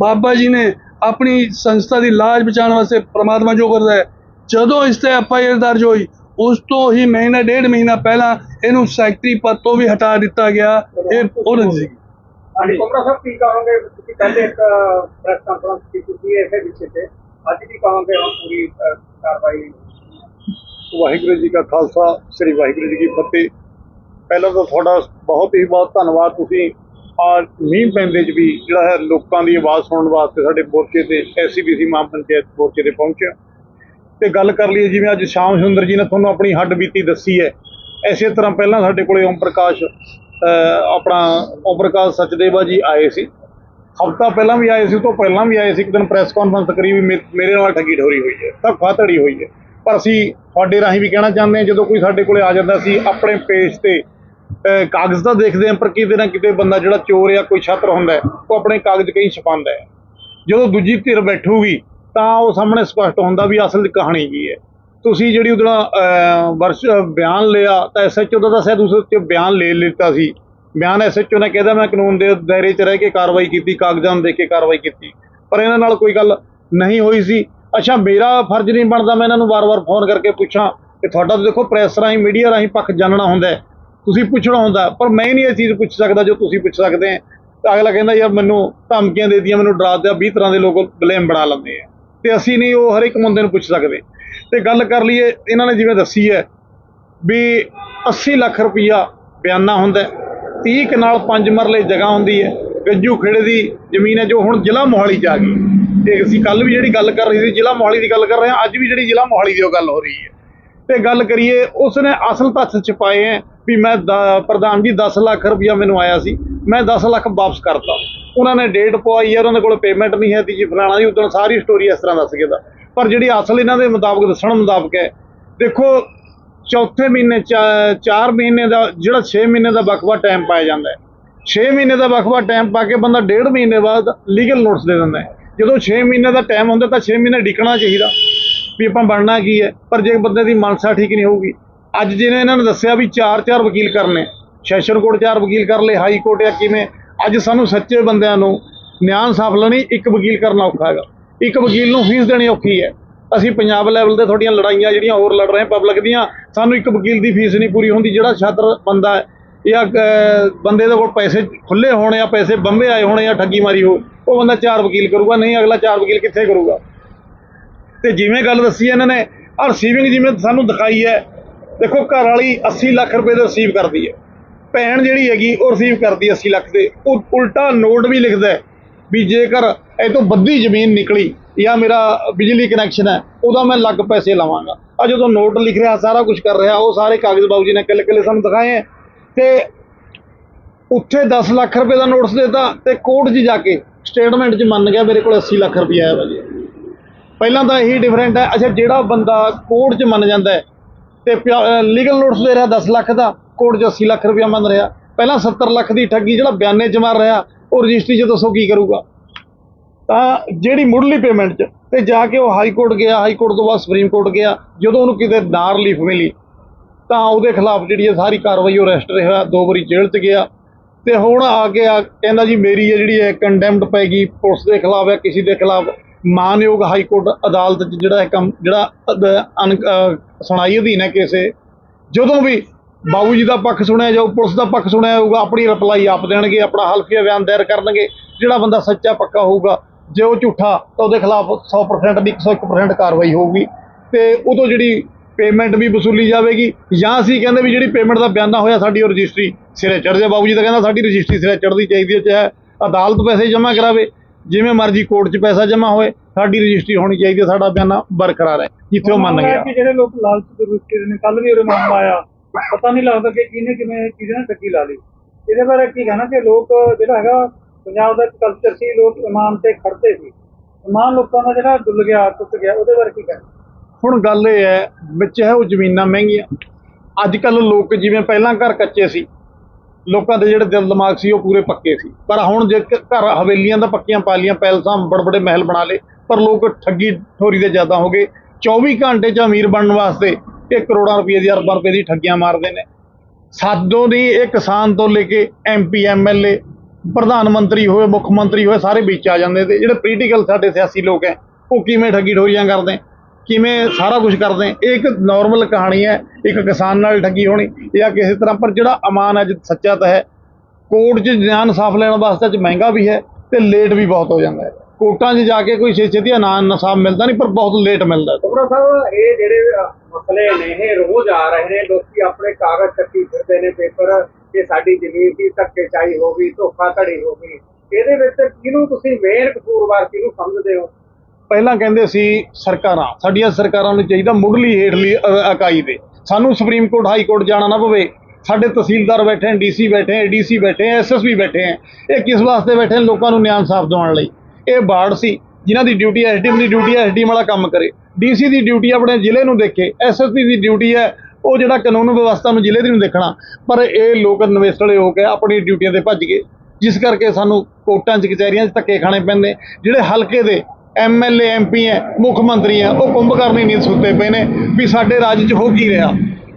ਬਾਬਾ ਜੀ ਨੇ ਆਪਣੀ ਸੰਸਥਾ ਦੀ ਲਾਜ ਬਚਾਉਣ ਵਾਸਤੇ ਪ੍ਰਮਾਤਮਾ ਜੋ ਕਰਦਾ ਹੈ ਜਦੋਂ ਇਸ ਤੇ ਐਫ ਆਈ ਆਰ ਦਰਜ ਹੋਈ ਉਸ ਤੋਂ ਹੀ ਮਹੀਨਾ ਡੇਢ ਮਹੀਨਾ ਪਹਿਲਾਂ ਇਹਨੂੰ ਸੈਕਟਰੀ ਪਦ ਤੋਂ ਵੀ ਹਟਾ ਦਿੱਤਾ ਗਿਆ। ਇਹ ਉਹਨਾਂ ਦੀ ਸੀ ਹਾਂਜੀ। ਕੁਮਰਾ ਸਾਹਿਬ ਕੀ ਕਹੋਗੇ? ਤੁਸੀਂ ਪਹਿਲੇ ਇੱਕ ਪ੍ਰੈਸ ਕਾਨਫਰੰਸ ਕੀਤੀ ਸੀ ਇਸੇ ਵਿਸ਼ੇ ਤੇ। ਅੱਜ ਕੀ ਕਹੋਗੇ ਹੁਣ ਪੂਰੀ ਕਾਰਵਾਈ? ਵਾਹਿਗੁਰੂ ਜੀ ਕਾ ਖਾਲਸਾ ਸ੍ਰੀ ਵਾਹਿਗੁਰੂ ਜੀ ਕੀ ਫਤਿਹ। ਪਹਿਲਾਂ ਤਾਂ ਤੁਹਾਡਾ ਬਹੁਤ ਹੀ ਬਹੁਤ ਧੰਨਵਾਦ। ਤੁਸੀਂ ਆ ਮੀਂਹ ਪੈਂਦੇ ਚ ਵੀ ਜਿਹੜਾ ਹੈ ਲੋਕਾਂ ਦੀ ਆਵਾਜ਼ ਸੁਣਨ ਵਾਸਤੇ ਸਾਡੇ ਮੋਰਚੇ ਤੇ ਐਸਸੀਬੀਸੀ ਮਾਮ ਪੰਚਾਇਤ ਮੋਰਚੇ ਤੇ ਪਹੁੰਚਿਆ ਤੇ ਗੱਲ ਕਰ ਲਈਏ ਜਿਵੇਂ ਅੱਜ ਸ਼ਾਮ ਸੁੰਦਰ ਜੀ ਨੇ ਤੁਹਾਨੂੰ ਆਪਣੀ ਹੱਡ ਬੀਤੀ ਦੱਸੀ ਹੈ। ਐਸੇ ਤਰ੍ਹਾਂ ਪਹਿਲਾਂ ਸਾਡੇ ਕੋਲੇ ਓਮ ਪ੍ਰਕਾਸ਼ ਆਪਣਾ ਓਮ ਪ੍ਰਕਾਸ਼ ਸਚਦੇਵਾ ਜੀ ਆਏ ਸੀ। ਹਫਤਾ ਪਹਿਲਾਂ ਵੀ ਆਏ ਸੀ, ਉਹ ਤੋਂ ਪਹਿਲਾਂ ਵੀ ਆਏ ਸੀ। ਇੱਕ ਦਿਨ ਪ੍ਰੈਸ ਕਾਨਫਰੰਸ ਕਰੀ ਵੀ ਮੇ- ਮੇਰੇ ਨਾਲ ਠੱਗੀ ਠੋਰੀ ਹੋਈ ਹੈ ਤਾਂ ਫਾਤੜੀ ਹੋਈ ਹੈ। ਪਰ ਅਸੀਂ ਤੁਹਾਡੇ ਰਾਹੀਂ ਵੀ ਕਹਿਣਾ ਚਾਹੁੰਦੇ ਹਾਂ, ਜਦੋਂ ਕੋਈ ਸਾਡੇ ਕੋਲੇ ਆ ਜਾਂਦਾ ਸੀ ਆਪਣੇ ਪੇਜ ਤੇ ਕਾਗਜ਼ ਤਾਂ ਦੇਖਦੇ ਹਾਂ, ਪਰ ਕਿਤੇ ਨਾ ਕਿਤੇ ਬੰਦਾ ਜਿਹੜਾ ਚੋਰ ਜਾਂ ਕੋਈ ਛਾਤਰ ਹੁੰਦਾ ਉਹ ਆਪਣੇ ਕਾਗਜ਼ ਕਈ ਛਪਾਉਂਦਾ ਹੈ। ਜਦੋਂ ਦੂਜੀ ਧਿਰ ਬੈਠੂਗੀ, ਤਾਂ ਉਹ ਸਾਹਮਣੇ ਸਪਸ਼ਟ ਹੁੰਦਾ ਵੀ ਅਸਲ ਕਹਾਣੀ ਕੀ ਹੈ। ਤੁਸੀਂ ਜਿਹੜੀ ਉਹਦਾ ਵਰਸ਼ ਬਿਆਨ ਲਿਆ, ਤਾਂ ਐਸਐਚਓ ਦਾ ਤਾਂ ਸ਼ਾਇਦ ਉਸ ਉੱਤੇ ਬਿਆਨ ਲੈ ਲਿੱਤਾ ਸੀ। ਬਿਆਨ ਐਸਐਚਓ ਨੇ ਕਹਿੰਦਾ ਮੈਂ ਕਾਨੂੰਨ ਦੇ ਦਾਇਰੇ 'ਚ ਰਹਿ ਕੇ ਕਾਰਵਾਈ ਕੀਤੀ, ਕਾਗਜ਼ਾਂ ਨੂੰ ਦੇਖ ਕੇ ਕਾਰਵਾਈ ਕੀਤੀ। ਪਰ ਇਹਨਾਂ ਨਾਲ ਕੋਈ ਗੱਲ ਨਹੀਂ ਹੋਈ ਸੀ। ਅੱਛਾ, ਮੇਰਾ ਫਰਜ਼ ਨਹੀਂ ਬਣਦਾ ਮੈਂ ਇਹਨਾਂ ਨੂੰ ਵਾਰ-ਵਾਰ ਫੋਨ ਕਰਕੇ ਪੁੱਛਾਂ ਕਿ ਤੁਹਾਡਾ ਤਾਂ ਦੇਖੋ ਪ੍ਰੈਸ ਰਾਹੀਂ ਮੀਡੀਆ ਰਾਹੀਂ ਪੱਖ ਜਾਣਨਾ ਹੁੰਦਾ ਤੁਸੀਂ ਪੁੱਛਣਾ ਹੁੰਦਾ ਪਰ ਮੈਂ ਨਹੀਂ ਇਹ ਚੀਜ਼ ਪੁੱਛ ਸਕਦਾ ਜੋ ਤੁਸੀਂ ਪੁੱਛ ਸਕਦੇ ਹੈ। ਤਾਂ ਅਗਲਾ ਕਹਿੰਦਾ ਯਾਰ ਮੈਨੂੰ ਧਮਕੀਆਂ ਦੇ ਦੀਆਂ ਮੈਨੂੰ ਡਰਾ ਦਿਆ 20 ਤਰ੍ਹਾਂ ਦੇ ਲੋਕ ਬਲੇਮ ਬਣਾ ਲੈਂਦੇ ਆ। ਤੇ ਅਸੀਂ ਨਹੀਂ ਉਹ ਹਰ ਇੱਕ ਬੰਦੇ ਨੂੰ ਪੁੱਛ ਸਕਦੇ। ਤੇ ਗੱਲ ਕਰ ਲਈਏ ਇਹਨਾਂ ਨੇ ਜਿਵੇਂ ਦੱਸੀ ਹੈ ਵੀ 80 ਲੱਖ ਰੁਪਈਆ ਬਿਆਨਾ ਹੁੰਦਾ ਹੈ, 30 ਕਨਾਲ ਪੰਜ ਮਰਲੇ ਜਗ੍ਹਾ ਹੁੰਦੀ ਹੈ। ਗੱਜੂ ਖੇੜੇ ਦੀ ਜ਼ਮੀਨ ਹੈ ਜੋ ਹੁਣ ਜ਼ਿਲ੍ਹਾ ਮੋਹਾਲੀ ਚ ਆ ਗਈ। ਤੇ ਅਸੀਂ ਕੱਲ ਵੀ ਜਿਹੜੀ ਗੱਲ ਕਰ ਰਹੀ ਸੀ ਜ਼ਿਲ੍ਹਾ ਮੋਹਾਲੀ ਦੀ ਗੱਲ ਕਰ ਰਹੇ ਹਾਂ ਅੱਜ ਵੀ ਜਿਹੜੀ ਜ਼ਿਲ੍ਹਾ ਮੋਹਾਲੀ ਦੀ ਉਹ ਗੱਲ ਹੋ ਰਹੀ ਹੈ। ਤੇ ਗੱਲ ਕਰੀਏ, ਉਸਨੇ ਅਸਲ ਤੱਥ ਛਪਾਏ ਹੈ ਵੀ ਮੈਂ ਦ- ਪ੍ਰਧਾਨ ਜੀ 10 ਲੱਖ ਰੁਪਇਆ ਮੈਨੂੰ ਆਇਆ ਸੀ, ਮੈਂ 10 ਲੱਖ ਵਾਪਸ ਕਰਤਾ। ਉਹਨਾਂ ਨੇ ਡੇਟ ਪਵਾਈ ਹੈ ਉਹਨਾਂ ਦੇ ਕੋਲ ਪੇਮੈਂਟ ਨਹੀਂ ਹੈ ਤੀ ਜੀ ਫਲਾਣਾ ਜੀ ਉਦੋਂ ਸਾਰੀ ਸਟੋਰੀ ਇਸ ਤਰ੍ਹਾਂ ਦੱਸ ਕੇ ਦਾ ਪਰ ਜਿਹੜੀ ਅਸਲ ਇਹਨਾਂ ਦੇ ਮੁਤਾਬਕ, ਦੱਸਣ ਮੁਤਾਬਕ ਹੈ ਦੇਖੋ, ਚੌਥੇ ਮਹੀਨੇ 4 ਮਹੀਨੇ ਦਾ, ਜਿਹੜਾ 6 ਮਹੀਨੇ ਦਾ ਵਕਫਾ ਟਾਈਮ ਪਾਇਆ ਜਾਂਦਾ ਹੈ 6 ਮਹੀਨੇ ਦਾ ਵਕਫਾ ਟਾਈਮ ਪਾ ਕੇ ਬੰਦਾ ਡੇਢ ਮਹੀਨੇ ਬਾਅਦ ਲੀਗਲ ਨੋਟਿਸ ਦੇ ਦਿੰਦਾ ਹੈ ਜਦੋਂ 6 ਮਹੀਨੇ ਦਾ ਟਾਈਮ ਹੁੰਦਾ, ਤਾਂ 6 ਮਹੀਨੇ ਡਿੱਕਣਾ ਚਾਹੀਦਾ। ਵੀ ਆਪਾਂ ਬਣਨਾ ਕੀ ਹੈ, ਪਰ ਜੇ ਬੰਦੇ ਦੀ ਮਨਸਾ ਠੀਕ ਨਹੀਂ ਹੋਊਗੀ। ਅੱਜ ਜਿਹਨੇ ਇਹਨਾਂ ਨੇ ਦੱਸਿਆ ਵੀ ਚਾਰ ਚਾਰ ਵਕੀਲ ਕਰਨੇ, ਸੈਸ਼ਨ ਕੋਰਟ ਚਾਰ ਵਕੀਲ ਕਰ ਲਏ, ਹਾਈ ਕੋਰਟ ਜਾਂ ਕਿਵੇਂ, ਅੱਜ ਸਾਨੂੰ ਸੱਚੇ ਬੰਦਿਆਂ ਨੂੰ ਨਿਆਂ ਸਾਫ਼ ਲੈਣੀ, ਇੱਕ ਵਕੀਲ ਕਰਨਾ ਔਖਾ ਹੈਗਾ। ਇੱਕ ਵਕੀਲ ਨੂੰ ਫੀਸ ਦੇਣੀ ਔਖੀ ਹੈ। ਅਸੀਂ ਪੰਜਾਬ ਲੈਵਲ ਤੇ ਤੁਹਾਡੀਆਂ ਲੜਾਈਆਂ ਜਿਹੜੀਆਂ ਹੋਰ ਲੜ ਰਹੇ ਹਾਂ ਪਬਲਿਕ ਦੀਆਂ, ਸਾਨੂੰ ਇੱਕ ਵਕੀਲ ਦੀ ਫੀਸ ਨਹੀਂ ਪੂਰੀ ਹੁੰਦੀ, ਜਿਹੜਾ ਛਾਤਰ ਬੰਦਾ ਹੈ, ਜਾਂ ਬੰਦੇ ਦੇ ਕੋਲ ਪੈਸੇ ਖੁੱਲੇ ਹੋਣ ਜਾਂ ਪੈਸੇ ਬੰਬੇ ਆਏ ਹੋਣੇ ਜਾਂ ਠੱਗੀ ਮਾਰੀ ਹੋ, ਉਹ ਬੰਦਾ ਚਾਰ ਵਕੀਲ ਕਰੂਗਾ, ਨਹੀਂ ਅਗਲਾ ਚਾਰ ਵਕੀਲ ਕਿੱਥੇ ਕਰੂਗਾ? ਤੇ ਜਿਵੇਂ ਗੱਲ ਦੱਸੀ ਇਹਨਾਂ ਨੇ, ਆਹ ਰਿਸੀਵਿੰਗ ਜਿਵੇਂ ਸਾਨੂੰ ਦਿਖਾਈ ਹੈ, ਦੇਖੋ ਘਰ ਵਾਲੀ 80 ਲੱਖ ਰੁਪਏ ਦਾ ਰਿਸੀਵ ਕਰਦੀ ਹੈ। ਭੈਣ ਜਿਹੜੀ ਹੈਗੀ, ਉਹ ਰਿਸੀਵ ਕਰਦੀ ਹੈ 80 ਲੱਖ ਦੇ। ਉਹ ਉਲਟਾ ਨੋਟ ਵੀ ਲਿਖਦਾ ਵੀ ਜੇਕਰ ਇਹ ਤੋਂ ਵੱਧੀ ਜ਼ਮੀਨ ਨਿਕਲੀ ਜਾਂ ਮੇਰਾ ਬਿਜਲੀ ਕਨੈਕਸ਼ਨ ਹੈ, ਉਹਦਾ ਮੈਂ ਲੱਗ ਪੈਸੇ ਲਵਾਂਗਾ। ਆ ਜਦੋਂ ਨੋਟ ਲਿਖ ਰਿਹਾ, ਸਾਰਾ ਕੁਝ ਕਰ ਰਿਹਾ, ਉਹ ਸਾਰੇ ਕਾਗਜ਼ ਬਾਬੂ ਜੀ ਨੇ ਕਿੱਲੇ ਕਿੱਲੇ ਸਾਨੂੰ ਦਿਖਾਏ ਹੈ। ਤੇ ਉੱਥੇ 10 ਲੱਖ ਰੁਪਏ ਦਾ ਨੋਟਿਸ ਦਿੱਤਾ ਤੇ ਕੋਰਟ 'ਚ ਜਾ ਕੇ ਸਟੇਟਮੈਂਟ 'ਚ ਮੰਨ ਗਿਆ, ਮੇਰੇ ਕੋਲ 80 ਲੱਖ ਰੁਪਏ ਆਇਆ ਵਾ ਜੀ। ਪਹਿਲਾਂ ਤਾਂ ਇਹੀ ਡਿਫਰੈਂਟ ਹੈ। ਅੱਛਾ, ਜਿਹੜਾ ਬੰਦਾ ਕੋਰਟ 'ਚ ਮੰਨ ਜਾਂਦਾ ਹੈ ਤੇ ਲੀਗਲ ਨੋਟਿਸ ਦੇ ਰਿਹਾ 10 ਲੱਖ ਦਾ ਕੋਰਟ 'ਚ 80 ਲੱਖ ਰੁਪਇਆ ਮੰਨ ਰਿਹਾ। ਪਹਿਲਾਂ 70 ਲੱਖ ਦੀ ਠੱਗੀ ਜਿਹੜਾ ਬਿਆਨੇ 'ਚ ਮਾਰ ਰਿਹਾ, ਉਹ ਰਜਿਸਟਰੀ 'ਚ ਦੱਸੋ ਕੀ ਕਰੂਗਾ। ਤਾਂ ਜਿਹੜੀ ਮੁੱਢਲੀ ਪੇਮੈਂਟ 'ਚ, ਤੇ ਜਾ ਕੇ ਉਹ ਹਾਈ ਕੋਰਟ ਗਿਆ ਹਾਈ ਕੋਰਟ ਤੋਂ ਬਾਅਦ ਸੁਪਰੀਮ ਕੋਰਟ ਗਿਆ, ਜਦੋਂ ਉਹਨੂੰ ਕਿਤੇ ਨਾ ਰਿਲੀਫ ਮਿਲੀ, ਤਾਂ ਉਹਦੇ ਖਿਲਾਫ ਜਿਹੜੀ ਹੈ ਸਾਰੀ ਕਾਰਵਾਈ ਉਹ ਅਰੈਸਟ ਰਿਹਾ, ਦੋ ਵਾਰੀ ਜੇਲ੍ਹ 'ਚ ਗਿਆ। ਤੇ ਹੁਣ ਆ ਕੇ ਆ ਕਹਿੰਦਾ ਜੀ ਮੇਰੀ ਹੈ ਜਿਹੜੀ ਹੈ ਕੰਡੈਮਡ ਪੈਗੀ ਪੁਲਿਸ ਦੇ ਖਿਲਾਫ ਹੈ, ਕਿਸੇ ਦੇ ਖਿਲਾਫ ਮਾਨਯੋਗ ਹਾਈ ਕੋਰਟ ਅਦਾਲਤ 'ਚ ਜਿਹੜਾ ਹੈ ਕੰਮ ਜਿਹੜਾ ਅਦ- ਸੁਣਾਈ ਅਧੀਨ ਹੈ ਕੇਸੇ ਜਦੋਂ ਵੀ ਬਾਬੂ ਜੀ ਦਾ ਪੱਖ ਸੁਣਿਆ ਜਾਊ, ਪੁਲਿਸ ਦਾ ਪੱਖ ਸੁਣਿਆ ਜਾਊਗਾ, ਆਪਣੀ ਰਿਪਲਾਈ ਆਪ ਦੇਣਗੇ, ਆਪਣਾ ਹਲਫੀਆ ਬਿਆਨ ਦਾਇਰ ਕਰਨਗੇ, ਜਿਹੜਾ ਬੰਦਾ ਸੱਚਾ ਪੱਕਾ ਹੋਊਗਾ, ਜੇ ਉਹ ਝੂਠਾ, ਤਾਂ ਉਹਦੇ ਖਿਲਾਫ 100% ਦੀ 101% ਕਾਰਵਾਈ ਹੋਊਗੀ, ਤੇ ਉਦੋਂ ਜਿਹੜੀ ਪੇਮੈਂਟ ਵੀ ਵਸੂਲੀ ਜਾਵੇਗੀ, ਜਾਂ ਅਸੀਂ ਕਹਿੰਦੇ ਵੀ ਜਿਹੜੀ ਪੇਮੈਂਟ ਦਾ ਬਿਆਨਾ ਹੋਇਆ ਸਾਡੀ ਉਹ ਰਜਿਸਟਰੀ ਸਿਰੇ ਚੜ ਜਾ ਬਾਬੂ ਜੀ ਤਾਂ ਕਹਿੰਦਾ ਸਾਡੀ ਰਜਿਸਟਰੀ ਸਿਰੇ ਚੜ੍ਹਦੀ ਚਾਹੀਦੀ ਹੈ, ਚਾਹੇ ਅਦਾਲਤ ਪੈਸੇ ਜਮ੍ਹਾਂ ਕਰਾਵੇ ਜਿਵੇਂ ਮਰਜ਼ੀ ਕੋਰਟ 'ਚ ਪੈਸਾ ਜਮ੍ਹਾਂ ਹੋਏ ਸਾਡੀ ਰਜਿਸਟਰੀ ਹੋਣੀ ਚਾਹੀਦੀ ਹੈ ਸਾਡਾ ਬਿਆਨਾ ਬਰਕਰਾਰ ਹੈ ਜਿੱਥੇ ਉਹ ਮੰਨ ਗਿਆ। ਕਿ ਜਿਹੜੇ ਲੋਕ ਲਾਲਚ ਦੇ ਰੁਕੇ ਨੇ ਕੱਲ ਵੀ ਉਹ ਮਾਮਲਾ ਆਇਆ ਪਤਾ ਨਹੀਂ ਲੱਗਦਾ ਕਿ ਕਿਹਨੇ ਕਿਵੇਂ ਕਿਹਦੇ ਨਾਲ ਠੱਗੀ ਲਾ ਲਈ। ਇਹਦੇ ਬਾਰੇ ਕੀ ਕਹਿਣਾ ਕਿ ਲੋਕ ਜਿਹੜਾ ਹੈਗਾ ਪੰਜਾਬ ਦਾ ਕਲਚਰ ਸੀ ਲੋਕ ਇਮਾਨ ਤੇ ਖੜਦੇ ਸੀ। ਇਮਾਨ ਲੋਕਾਂ ਦਾ ਜਿਹੜਾ ਡੁੱਲ ਗਿਆ ਟੁੱਟ ਗਿਆ ਉਹਦੇ ਬਾਰੇ ਕੀ ਕਹਿਣਾ? ਹੁਣ ਗੱਲ ਇਹ ਹੈ ਵਿੱਚ ਹੈ ਉਹ ਜ਼ਮੀਨਾਂ ਮਹਿੰਗੀਆਂ। ਅੱਜ ਕੱਲ ਲੋਕ ਜਿਵੇਂ ਪਹਿਲਾਂ ਘਰ ਕੱਚੇ ਸੀ ਲੋਕਾਂ ਦੇ ਜਿਹੜੇ ਦਿਲ ਦਿਮਾਗ ਸੀ ਉਹ ਪੂਰੇ ਪੱਕੇ ਸੀ। ਪਰ ਹੁਣ ਜੇ ਘਰ ਹਵੇਲੀਆਂ ਦਾ ਪੱਕੀਆਂ ਪਾ ਲੀਆਂ ਪੈਲਸਾਂ ਬੜੇ ਬੜੇ ਮਹਿਲ ਬਣਾ ਲਏ, ਪਰ ਲੋਕ ਠੱਗੀ ਠੋਰੀ ਦੇ ਜ਼ਿਆਦਾ ਹੋ ਗਏ। 24 ਘੰਟੇ 'ਚ ਅਮੀਰ ਬਣਨ ਵਾਸਤੇ ਇਹ ਕਰੋੜਾਂ ਰੁਪਏ ਦੀ, ਅਰਬਾਂ ਰੁਪਏ ਦੀ ਠੱਗੀਆਂ ਮਾਰਦੇ ਨੇ। ਸਾਦੋਂ ਦੀ ਇਹ ਕਿਸਾਨ ਤੋਂ ਲੈ ਕੇ ਐਮਪੀ ਐਮਐਲਏ ਪ੍ਰਧਾਨ ਮੰਤਰੀ ਹੋਏ, ਮੁੱਖ ਮੰਤਰੀ ਹੋਏ, ਸਾਰੇ ਵਿੱਚ ਆ ਜਾਂਦੇ ਤੇ ਜਿਹੜੇ ਪੋਲੀਟੀਕਲ ਸਾਡੇ ਸਿਆਸੀ ਲੋਕ ਹੈ, ਉਹ ਕਿਵੇਂ ਠੱਗੀ ਠੋਰੀਆਂ ਕਰਦੇ? ਕਿਵੇਂ ਸਾਰਾ ਕੁਝ ਕਰਦੇ ਇਹ ਇੱਕ ਨਾਰਮਲ ਕਹਾਣੀ ਹੈ, ਇੱਕ ਕਿਸਾਨ ਨਾਲ ਠੱਗੀ ਹੋਣੀ। ਜਾਂ ਕਿਸੇ ਤਰ੍ਹਾਂ, ਪਰ ਜਿਹੜਾ ਅਮਾਨ ਅੱਜ ਸੱਚਾ ਤਾਂ ਹੈ। ਕੋਰਟ 'ਚ ਨਿਆਂ ਇਨਸਾਫ ਲੈਣ ਵਾਸਤੇ ਚ ਮਹਿੰਗਾ ਵੀ ਹੈ ਤੇ ਲੇਟ ਵੀ ਬਹੁਤ ਹੋ ਜਾਂਦਾ ਹੈ। ਕੋਰਟਾਂ 'ਚ ਜਾ ਕੇ ਕੋਈ ਛੇ ਛੇਤੀ ਨਾ ਇਨਸਾਫ ਮਿਲਦਾ ਨਹੀਂ, ਪਰ ਬਹੁਤ ਲੇਟ ਮਿਲਦਾ ਹੈ। ਸਾਹਿਬ, ਇਹ ਜਿਹੜੇ ਮਸਲੇ ਨੇ, ਇਹ ਰੋਜ਼ ਆ ਰਹੇ ਨੇ। ਲੋਕੀ ਆਪਣੇ ਕਾਗਜ਼ ਚੱਕੀ ਫਿਰਦੇ ਨੇ, ਪੇਪਰ ਕਿ ਸਾਡੀ ਜ਼ਮੀਨ ਦੀ ਧੱਕੇਸ਼ਾਹੀ ਹੋ ਗਈ, ਧੋਖਾਧੜੀ ਹੋ ਗਈ। ਇਹਦੇ ਵਿੱਚ ਕਿਹਨੂੰ ਤੁਸੀਂ ਮੇਨ ਕਸੂਰਵਾਰ ਕਿਹਨੂੰ ਸਮਝਦੇ ਹੋ? ਪਹਿਲਾਂ ਕਹਿੰਦੇ ਸੀ ਸਰਕਾਰਾਂ, ਸਾਡੀਆਂ ਸਰਕਾਰਾਂ ਨੂੰ ਚਾਹੀਦਾ ਮੁੱਢਲੀ ਹੇਠਲੀ ਇਕਾਈ ਦੇ ਸਾਨੂੰ ਸੁਪਰੀਮ ਕੋਰਟ, ਹਾਈ ਕੋਰਟ ਜਾਣਾ ਨਾ ਪਵੇ। ਸਾਡੇ ਤਹਿਸੀਲਦਾਰ ਬੈਠੇ ਨੇ ਡੀਸੀ ਬੈਠੇ ਨੇ ਡੀਸੀ ਬੈਠੇ ਨੇ ਐਸਐਸਪੀ ਬੈਠੇ ਹੈ ਇਹ ਕਿਸ ਵਾਸਤੇ ਬੈਠੇ ਨੇ ਲੋਕਾਂ ਨੂੰ ਨਿਆਂ ਇਨਸਾਫ ਦਿਵਾਉਣ ਲਈ। ਇਹ ਬਾੜ ਸੀ, ਜਿਨ੍ਹਾਂ ਦੀ ਡਿਊਟੀ ਐਸਡੀਐਮ ਦੀ ਡਿਊਟੀ ਹੈ ਐਸਡੀਐਮ ਵਾਲਾ ਕੰਮ ਕਰੇ। ਡੀਸੀ ਦੀ ਡਿਊਟੀ ਆਪਣੇ ਜ਼ਿਲ੍ਹੇ ਨੂੰ ਦੇਖੇ ਐਸਐਸਪੀ ਦੀ ਡਿਊਟੀ ਹੈ, ਉਹ ਜਿਹੜਾ ਕਾਨੂੰਨ ਵਿਵਸਥਾ ਨੂੰ ਜ਼ਿਲ੍ਹੇ ਦੀ ਨੂੰ ਦੇਖਣਾ। ਪਰ ਇਹ ਲੋਕ ਨਵੇਸਲੇ ਹੋ ਕੇ ਆਪਣੀ ਡਿਊਟੀਆਂ ਤੇ ਭੱਜ ਗਏ। ਜਿਸ ਕਰਕੇ ਸਾਨੂੰ ਕੋਰਟਾਂ 'ਚ, ਕਚਹਿਰੀਆਂ 'ਚ ਧੱਕੇ ਖਾਣੇ ਪੈਂਦੇ। ਜਿਹੜੇ ਹਲਕੇ ਦੇ ਐਮਐਲਏ ਐਮਪੀ ਹੈ ਮੁੱਖ ਮੰਤਰੀ ਹੈ ਉਹ ਕੁੰਭ ਕਰਨੀ ਨਹੀਂ ਸੁੱਤੇ ਪਏ ਨੇ ਵੀ ਸਾਡੇ ਰਾਜ 'ਚ ਹੋ ਕੀ ਰਿਹਾ।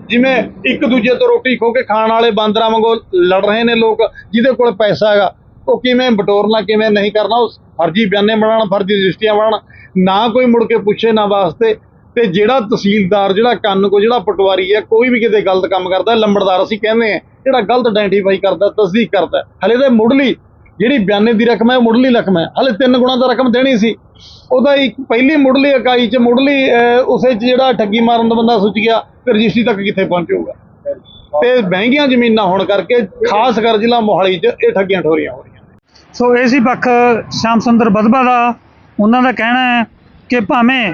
ਜਿਵੇਂ ਇੱਕ ਦੂਜੇ ਤੋਂ ਰੋਟੀ ਖੋ ਕੇ ਖਾਣ ਵਾਲੇ ਬਾਂਦਰਾਂ ਵਾਂਗੂ ਲੜ ਰਹੇ ਨੇ ਲੋਕ, ਜਿਹਦੇ ਕੋਲ ਪੈਸਾ ਹੈਗਾ, ਉਹ ਕਿਵੇਂ ਬਟੋਰਨਾ, ਕਿਵੇਂ ਨਹੀਂ ਕਰਨਾ, ਉਹ ਫਰਜ਼ੀ ਬਿਆਨੇ ਬਣਾਉਣ, ਫਰਜ਼ੀ ਰਜਿਸਟਰੀਆਂ ਬਣਾਉਣ, ਨਾ ਕੋਈ ਮੁੜ ਕੇ ਪੁੱਛੇ ਨਾ ਵਾਸਤੇ, ਤੇ ਜਿਹੜਾ ਤਹਿਸੀਲਦਾਰ, ਜਿਹੜਾ ਕੰਨ ਕੋ ਜਿਹੜਾ ਪਟਵਾਰੀ ਹੈ ਕੋਈ ਵੀ ਕਿਤੇ ਗਲਤ ਕੰਮ ਕਰਦਾ, ਲੰਬੜਦਾਰ ਅਸੀਂ ਕਹਿੰਦੇ ਆ, ਜਿਹੜਾ ਗਲਤ ਆਇਡੈਂਟੀਫਾਈ ਕਰਦਾ, ਤਸਦੀਕ ਕਰਦਾ, ਹਲੇ ਤੇ ਮੁੱਢਲੀ ਜਿਹੜੀ ਬਿਆਨੇ ਦੀ ਰਕਮ ਹੈ ਉਹ ਮੁੱਢਲੀ ਰਕਮ ਹੈ। ਹਲੇ ਤਿੰਨ ਗੁਣਾ ਦਾ ਰਕਮ ਦੇਣੀ ਸੀ। ਉਹਦਾ ਇੱਕ ਪਹਿਲੀ ਮੁੱਢਲੀ ਇਕਾਈ ਚ ਮੁੱਢਲੀ ਉਸੇ ਚ ਜਿਹੜਾ ਠੱਗੀ ਮਾਰਨ ਦਾ ਬੰਦਾ ਸੁੱਚ ਗਿਆ ਤੇ ਰਜਿਸਟਰੀ ਤੱਕ ਕਿੱਥੇ ਪਹੁੰਚੂਗਾ? ਤੇ ਮਹਿੰਗੀਆਂ ਜ਼ਮੀਨਾਂ ਹੋਣ ਕਰਕੇ ਖਾਸ ਕਰ ਜ਼ਿਲ੍ਹਾ ਮੋਹਾਲੀ ਚ ਇਹ ਠੱਗੀਆਂ ਠੋਰੀਆਂ ਹੋ ਰਹੀਆਂ ਸੋ ਇਹ ਸੀ ਪੱਖ ਸ਼ਾਮ ਸੁੰਦਰ ਬਦਬਾ ਦਾ। ਉਹਨਾਂ ਦਾ ਕਹਿਣਾ ਹੈ ਕਿ ਭਾਵੇਂ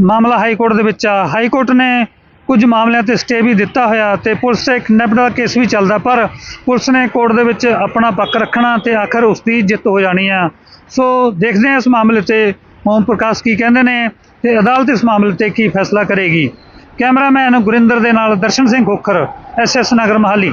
ਮਾਮਲਾ ਹਾਈ ਕੋਰਟ ਦੇ ਵਿੱਚ ਆ ਹਾਈ ਕੋਰਟ ਨੇ ਕੁਝ ਮਾਮਲਿਆਂ ਤੇ ਸਟੇ ਵੀ ਦਿੱਤਾ ਹੋਇਆ ਤੇ ਪੁਲਿਸ ਤੇ ਇੱਕ ਨੈਪਟ ਦਾ ਕੇਸ ਵੀ ਚੱਲਦਾ, ਪਰ ਪੁਲਿਸ ਨੇ ਕੋਰਟ ਦੇ ਵਿੱਚ ਆਪਣਾ ਪੱਖ ਰੱਖਣਾ ਤੇ ਆਖਰ ਉਸ ਦੀ ਜਿੱਤ ਹੋ ਜਾਣੀ ਆ। ਸੋ ਦੇਖਦੇ ਹਾਂ ਇਸ ਮਾਮਲੇ ਤੇ ਓਮ ਪ੍ਰਕਾਸ਼ ਕੀ ਕਹਿੰਦੇ ਨੇ ਤੇ ਅਦਾਲਤ ਇਸ ਮਾਮਲੇ ਤੇ ਕੀ ਫੈਸਲਾ ਕਰੇਗੀ। ਕੈਮਰਾਮੈਨ ਗੁਰਿੰਦਰ ਦੇ ਨਾਲ ਦਰਸ਼ਨ ਸਿੰਘ ਖੋਖਰ ਐਸਐਸ ਨਗਰ ਮਹਾਲੀ।